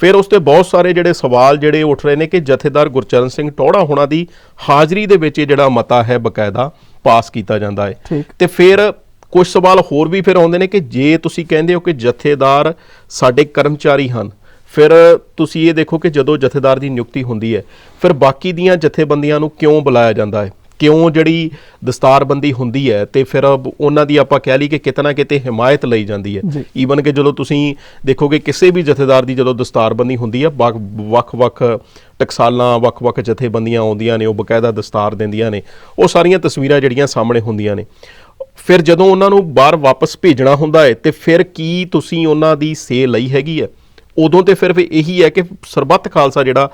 ਫਿਰ ਉਸ ਤੇ ਬਹੁਤ ਸਾਰੇ ਜਿਹੜੇ ਸਵਾਲ ਜਿਹੜੇ ਉੱਠ ਰਹੇ ਨੇ ਕਿ ਜਥੇਦਾਰ ਗੁਰਚਰਨ ਸਿੰਘ ਟੋੜਾ ਹੋਣਾ ਦੀ ਹਾਜ਼ਰੀ ਦੇ ਵਿੱਚ ਇਹ ਜਿਹੜਾ ਮਤਾ ਹੈ ਬਕਾਇਦਾ ਪਾਸ ਕੀਤਾ ਜਾਂਦਾ ਹੈ। ਤੇ ਫਿਰ ਕੁਝ ਸਵਾਲ ਹੋਰ ਵੀ ਫਿਰ ਆਉਂਦੇ ਨੇ ਕਿ ਜੇ ਤੁਸੀਂ ਕਹਿੰਦੇ ਹੋ ਕਿ ਜਥੇਦਾਰ ਸਾਡੇ ਕਰਮਚਾਰੀ ਹਨ ਫਿਰ ਤੁਸੀਂ ਇਹ ਦੇਖੋ ਕਿ ਜਦੋਂ ਜਥੇਦਾਰ ਦੀ ਨਿਯੁਕਤੀ ਹੁੰਦੀ ਹੈ ਫਿਰ ਬਾਕੀ ਦੀਆਂ ਜਥੇਬੰਦੀਆਂ ਨੂੰ ਕਿਉਂ ਬੁਲਾਇਆ ਜਾਂਦਾ ਹੈ? ਕਿਉਂ ਜਿਹੜੀ ਦਸਤਾਰਬੰਦੀ ਹੁੰਦੀ ਹੈ ਤੇ ਫਿਰ ਉਹਨਾਂ ਦੀ ਆਪਾਂ ਕਹਿ ਲਈ ਕਿ ਕਿਤਨਾ ਕਿਤੇ ਹਮਾਇਤ ਲਈ ਜਾਂਦੀ ਹੈ। ਈਵਨ ਕਿ ਜਦੋਂ ਤੁਸੀਂ ਦੇਖੋਗੇ ਕਿਸੇ ਵੀ ਜਥੇਦਾਰ ਦੀ ਜਦੋਂ ਦਸਤਾਰਬੰਦੀ ਹੁੰਦੀ ਹੈ ਵੱਖ- ਵੱਖ-ਵੱਖ ਟਕਸਾਲਾਂ ਵੱਖ-ਵੱਖ ਜਥੇਬੰਦੀਆਂ ਆਉਂਦੀਆਂ ਨੇ ਉਹ ਬਕਾਇਦਾ ਦਸਤਾਰ ਦਿੰਦੀਆਂ ਨੇ ਉਹ ਸਾਰੀਆਂ ਤਸਵੀਰਾਂ ਜਿਹੜੀਆਂ ਸਾਹਮਣੇ ਹੁੰਦੀਆਂ ਨੇ। ਫਿਰ ਜਦੋਂ ਉਹਨਾਂ ਨੂੰ ਬਾਹਰ ਵਾਪਸ ਭੇਜਣਾ ਹੁੰਦਾ ਹੈ ਤੇ ਫਿਰ ਕੀ ਤੁਸੀਂ ਉਹਨਾਂ ਦੀ ਸੇ ਲਈ ਹੈਗੀ ਹੈ? ਉਦੋਂ ਤੇ ਫਿਰ ਵੀ ਇਹੀ ਹੈ ਕਿ ਸਰਬੱਤ ਖਾਲਸਾ ਜਿਹੜਾ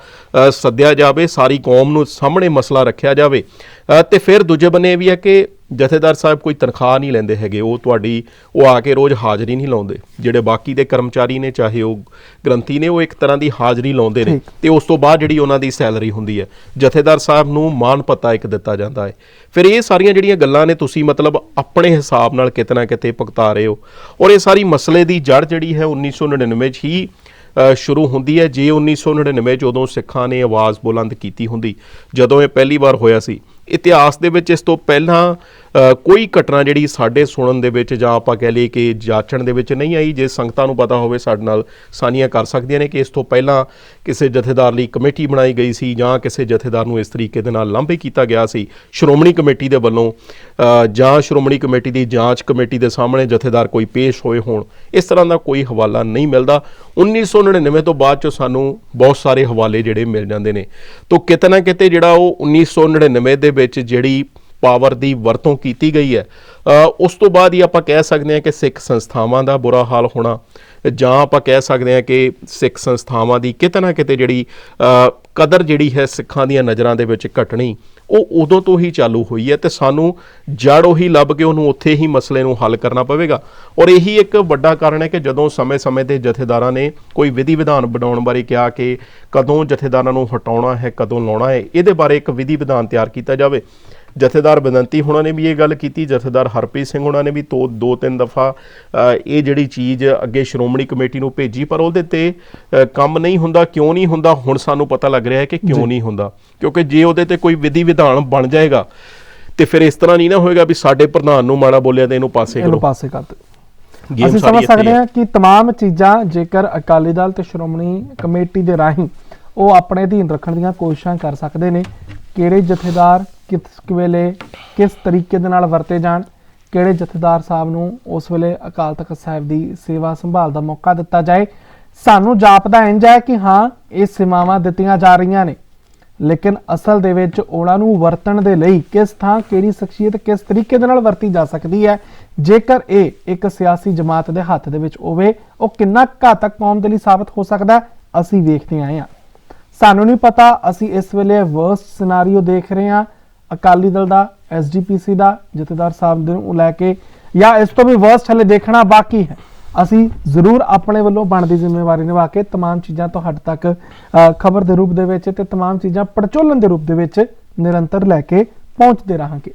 ਸੱਦਿਆ ਜਾਵੇ ਸਾਰੀ ਕੌਮ ਨੂੰ ਸਾਹਮਣੇ ਮਸਲਾ ਰੱਖਿਆ ਜਾਵੇ। ਤੇ ਫਿਰ ਦੂਜੇ ਬੰਨੇ ਵੀ ਹੈ ਕਿ ਜਥੇਦਾਰ ਸਾਹਿਬ ਕੋਈ ਤਨਖਾਹ ਨਹੀਂ ਲੈਂਦੇ ਹੈਗੇ। ਉਹ ਤੁਹਾਡੀ ਉਹ ਆ ਕੇ ਰੋਜ਼ ਹਾਜ਼ਰੀ ਨਹੀਂ ਲਾਉਂਦੇ। ਜਿਹੜੇ ਬਾਕੀ ਦੇ ਕਰਮਚਾਰੀ ਨੇ ਚਾਹੇ ਉਹ ਗ੍ਰੰਥੀ ਨੇ ਉਹ ਇੱਕ ਤਰ੍ਹਾਂ ਦੀ ਹਾਜ਼ਰੀ ਲਾਉਂਦੇ ਨੇ। ਤੇ ਉਸ ਤੋਂ ਬਾਅਦ ਜਿਹੜੀ ਉਹਨਾਂ ਦੀ ਸੈਲਰੀ ਹੁੰਦੀ ਹੈ ਜਥੇਦਾਰ ਸਾਹਿਬ ਨੂੰ ਮਾਨ ਪੱਤਾ ਇੱਕ ਦਿੱਤਾ ਜਾਂਦਾ ਹੈ। ਫਿਰ ਇਹ ਸਾਰੀਆਂ ਜਿਹੜੀਆਂ ਗੱਲਾਂ ਨੇ ਤੁਸੀਂ ਮਤਲਬ ਆਪਣੇ ਹਿਸਾਬ ਨਾਲ ਕਿਤੇ ਨਾ ਕਿਤੇ ਭੁਗਤਾ ਰਹੇ ਹੋ। ਔਰ ਇਹ ਸਾਰੀ ਮਸਲੇ ਦੀ ਜੜ ਜਿਹੜੀ ਹੈ 1999 ਚ ਹੀ ਸ਼ੁਰੂ ਹੁੰਦੀ ਹੈ। ਜੇ 1999 ਚ ਉਦੋਂ ਸਿੱਖਾਂ ਨੇ ਆਵਾਜ਼ ਬੁਲੰਦ ਕੀਤੀ ਹੁੰਦੀ, ਜਦੋਂ ਇਹ ਪਹਿਲੀ ਵਾਰ ਹੋਇਆ ਸੀ। ਇਤਿਹਾਸ ਦੇ ਵਿੱਚ ਇਸ ਤੋਂ ਪਹਿਲਾਂ ਕੋਈ ਘਟਨਾ ਜਿਹੜੀ ਸਾਡੇ ਸੁਣਨ ਦੇ ਵਿੱਚ ਜਾਂ ਆਪਾਂ ਕਹਿ ਲਈਏ ਕਿ ਜਾਚਣ ਦੇ ਵਿੱਚ ਨਹੀਂ ਆਈ, ਜੇ ਸੰਗਤਾਂ ਨੂੰ ਪਤਾ ਹੋਵੇ, ਸਾਡੇ ਨਾਲ ਸਾਂਝੀਆਂ ਕਰ ਸਕਦੀਆਂ ਨੇ ਕਿ ਇਸ ਤੋਂ ਪਹਿਲਾਂ ਕਿਸੇ ਜਥੇਦਾਰ ਲਈ ਕਮੇਟੀ ਬਣਾਈ ਗਈ ਸੀ ਜਾਂ ਕਿਸੇ ਜਥੇਦਾਰ ਨੂੰ ਇਸ ਤਰੀਕੇ ਦੇ ਨਾਲ ਲਾਂਭੇ ਕੀਤਾ ਗਿਆ ਸੀ। ਸ਼੍ਰੋਮਣੀ ਕਮੇਟੀ ਦੇ ਵੱਲੋਂ ਜਾਂ ਸ਼੍ਰੋਮਣੀ ਕਮੇਟੀ ਦੀ ਜਾਂਚ ਕਮੇਟੀ ਦੇ ਸਾਹਮਣੇ ਜਥੇਦਾਰ ਕੋਈ ਪੇਸ਼ ਹੋਏ ਹੋਣ, ਇਸ ਤਰ੍ਹਾਂ ਦਾ ਕੋਈ ਹਵਾਲਾ ਨਹੀਂ ਮਿਲਦਾ। 1999 ਤੋਂ ਬਾਅਦ 'ਚੋਂ ਸਾਨੂੰ ਬਹੁਤ ਸਾਰੇ ਹਵਾਲੇ ਜਿਹੜੇ ਮਿਲ ਜਾਂਦੇ ਨੇ। ਤੋਂ ਕਿਤੇ ਨਾ ਕਿਤੇ ਜਿਹੜਾ ਉਹ 1999 ਦੇ ਵਿੱਚ ਜਿਹੜੀ ਪਾਵਰ ਦੀ ਵਰਤੋਂ ਕੀਤੀ ਗਈ ਹੈ। ਉਸ ਤੋਂ ਬਾਅਦ ਹੀ ਆਪਾਂ ਕਹਿ ਸਕਦੇ ਹਾਂ ਕਿ ਸਿੱਖ ਸੰਸਥਾਵਾਂ ਦਾ ਬੁਰਾ ਹਾਲ ਹੋਣਾ, ਜਾਂ ਆਪਾਂ ਕਹਿ ਸਕਦੇ ਹਾਂ ਕਿ ਸਿੱਖ ਸੰਸਥਾਵਾਂ ਦੀ ਕਿਤੇ ਨਾ ਕਿਤੇ ਜਿਹੜੀ ਕਦਰ ਜਿਹੜੀ ਹੈ ਸਿੱਖਾਂ ਦੀਆਂ ਨਜ਼ਰਾਂ ਦੇ ਵਿੱਚ ਘਟਣੀ, ਉਹ ਉਦੋਂ ਤੋਂ ਹੀ ਚਾਲੂ ਹੋਈ ਹੈ ਤੇ ਸਾਨੂੰ ਜੜ ਉਹੀ ਲੱਭ ਕੇ ਉਹਨੂੰ ਉੱਥੇ ਹੀ ਮਸਲੇ ਨੂੰ ਹੱਲ ਕਰਨਾ ਪਵੇਗਾ। ਔਰ ਇਹੀ ਇੱਕ ਵੱਡਾ ਕਾਰਨ ਹੈ ਕਿ ਜਦੋਂ ਸਮੇਂ-ਸਮੇਂ ਤੇ ਜਥੇਦਾਰਾਂ ਨੇ ਕੋਈ ਵਿਧੀ ਵਿਧਾਨ ਬਣਾਉਣ ਬਾਰੇ ਕਿਹਾ ਕਿ ਕਦੋਂ ਜਥੇਦਾਰਾਂ ਨੂੰ ਹਟਾਉਣਾ ਹੈ, ਕਦੋਂ ਲਾਉਣਾ ਹੈ, ਇਹਦੇ ਬਾਰੇ ਇੱਕ ਵਿਧੀ ਵਿਧਾਨ ਤਿਆਰ ਕੀਤਾ ਜਾਵੇ ਜਥੇਦਾਰ ਬਦੰਤੀ ਹੁਣਾਂ ਨੇ ਵੀ ਇਹ ਗੱਲ ਕੀਤੀ ਜਥੇਦਾਰ ਹਰਪ੍ਰੀਤ ਸਿੰਘ ਹੁਣਾਂ ਨੇ ਵੀ ਦੋ ਦੋ ਤਿੰਨ ਦਫਾ ਇਹ ਜਿਹੜੀ ਚੀਜ਼ ਅੱਗੇ ਸ਼੍ਰੋਮਣੀ ਕਮੇਟੀ ਨੂੰ ਭੇਜੀ ਪਰ ਉਹਦੇ ਤੇ ਅ, ਕੰਮ ਨਹੀਂ ਹੁੰਦਾ ਕਿਉਂ ਨਹੀਂ ਹੁੰਦਾ ਹੁਣ ਸਾਨੂੰ ਪਤਾ ਲੱਗ ਰਿਹਾ ਹੈ ਕਿ ਕਿਉਂ ਨਹੀਂ ਹੁੰਦਾ ਕਿਉਂਕਿ ਜੇ ਉਹਦੇ ਤੇ ਕੋਈ ਵਿਧੀ ਵਿਧਾਨ ਬਣ ਜਾਏਗਾ ਤੇ ਫਿਰ ਇਸ ਤਰ੍ਹਾਂ ਨਹੀਂ ਨਾ ਹੋਏਗਾ ਵੀ ਸਾਡੇ ਪ੍ਰਧਾਨ ਨੂੰ ਮਾੜਾ ਬੋਲਿਆ ਤੇ ਇਹਨੂੰ ਪਾਸੇ ਇਹਨੂੰ ਕਰੋ ਪਾਸੇ ਕਰ ਦਿਓ Game ਅਸੀਂ ਸਾਰੀ ਸਮਝ ਇੱਥੇ ਸਕਦੇ ਹੈ। ਹਾਂ ਕਿ तमाम ਚੀਜ਼ਾਂ ਜੇਕਰ ਅਕਾਲੀ ਦਲ ਤੇ ਸ਼੍ਰੋਮਣੀ ਕਮੇਟੀ ਦੇ ਰਾਹੀਂ ਉਹ ਆਪਣੇ ਅਧੀਨ ਰੱਖਣ ਦੀਆਂ ਕੋਸ਼ਿਸ਼ਾਂ ਕਰ ਸਕਦੇ ਨੇ ਕਿਹੜੇ ਜਥੇਦਾਰ ਕਿਸ ਵੇਲੇ ਕਿਸ ਤਰੀਕੇ ਦੇ ਨਾਲ ਵਰਤੇ ਜਾਣ, ਕਿਹੜੇ ਜਥੇਦਾਰ ਸਾਹਿਬ ਨੂੰ ਉਸ ਵੇਲੇ ਅਕਾਲ ਤਖਤ ਸਾਹਿਬ ਦੀ ਸੇਵਾ ਸੰਭਾਲ ਦਾ ਮੌਕਾ ਦਿੱਤਾ ਜਾਏ। ਸਾਨੂੰ ਜਾਪਦਾ ਇੰਜ ਹੈ ਕਿ ਹਾਂ, ਇਹ ਸੇਵਾਵਾਂ ਦਿੱਤੀਆਂ ਜਾ ਰਹੀਆਂ ਨੇ, ਲੇਕਿਨ ਅਸਲ ਦੇ ਵਿੱਚ ਉਹਨਾਂ ਨੂੰ ਵਰਤਣ ਦੇ ਲਈ ਕਿਸ ਥਾਂ ਕਿਹੜੀ ਸ਼ਖਸੀਅਤ ਕਿਸ ਤਰੀਕੇ ਦੇ ਨਾਲ ਵਰਤੀ ਜਾ ਸਕਦੀ ਹੈ, ਜੇਕਰ ਇਹ ਇੱਕ ਸਿਆਸੀ ਜਮਾਤ ਦੇ ਹੱਥ ਦੇ ਵਿੱਚ ਹੋਵੇ, ਉਹ ਕਿੰਨਾ ਘਾਤਕ ਕੌਮ ਦੇ ਲਈ ਸਾਬਤ ਹੋ ਸਕਦਾ ਅਸੀਂ ਵੇਖਦੇ ਆਏ ਹਾਂ। ਸਾਨੂੰ ਨਹੀਂ ਪਤਾ, ਅਸੀਂ ਇਸ ਵੇਲੇ ਵਰਸਟ ਸਿਨਾਰੀਓ ਦੇਖ ਰਹੇ ਹਾਂ ਅਕਾਲੀ ਦਲ ਦਾ ਐਸਜੀਪੀਸੀ ਦਾ ਜਥੇਦਾਰ ਸਾਹਿਬ ਦੇ ਨੂੰ ਲੈ ਕੇ ਜਾਂ ਇਸ ਤੋਂ ਵੀ ਵਰਸਟ ਹਲੇ ਦੇਖਣਾ ਬਾਕੀ ਹੈ ਅਸੀਂ ਜ਼ਰੂਰ ਆਪਣੇ ਵੱਲੋਂ ਬਣਦੀ ਜ਼ਿੰਮੇਵਾਰੀ ਨਿਭਾ ਕੇ तमाम ਚੀਜ਼ਾਂ ਤੁਹਾਡੇ ਤੱਕ ਖਬਰ ਦੇ ਰੂਪ ਦੇ ਵਿੱਚ ਤੇ तमाम ਚੀਜ਼ਾਂ ਪੜਚੋਲਣ ਦੇ ਰੂਪ ਦੇ ਵਿੱਚ ਨਿਰੰਤਰ ਲੈ ਕੇ ਪਹੁੰਚਦੇ ਰਹਾਂਗੇ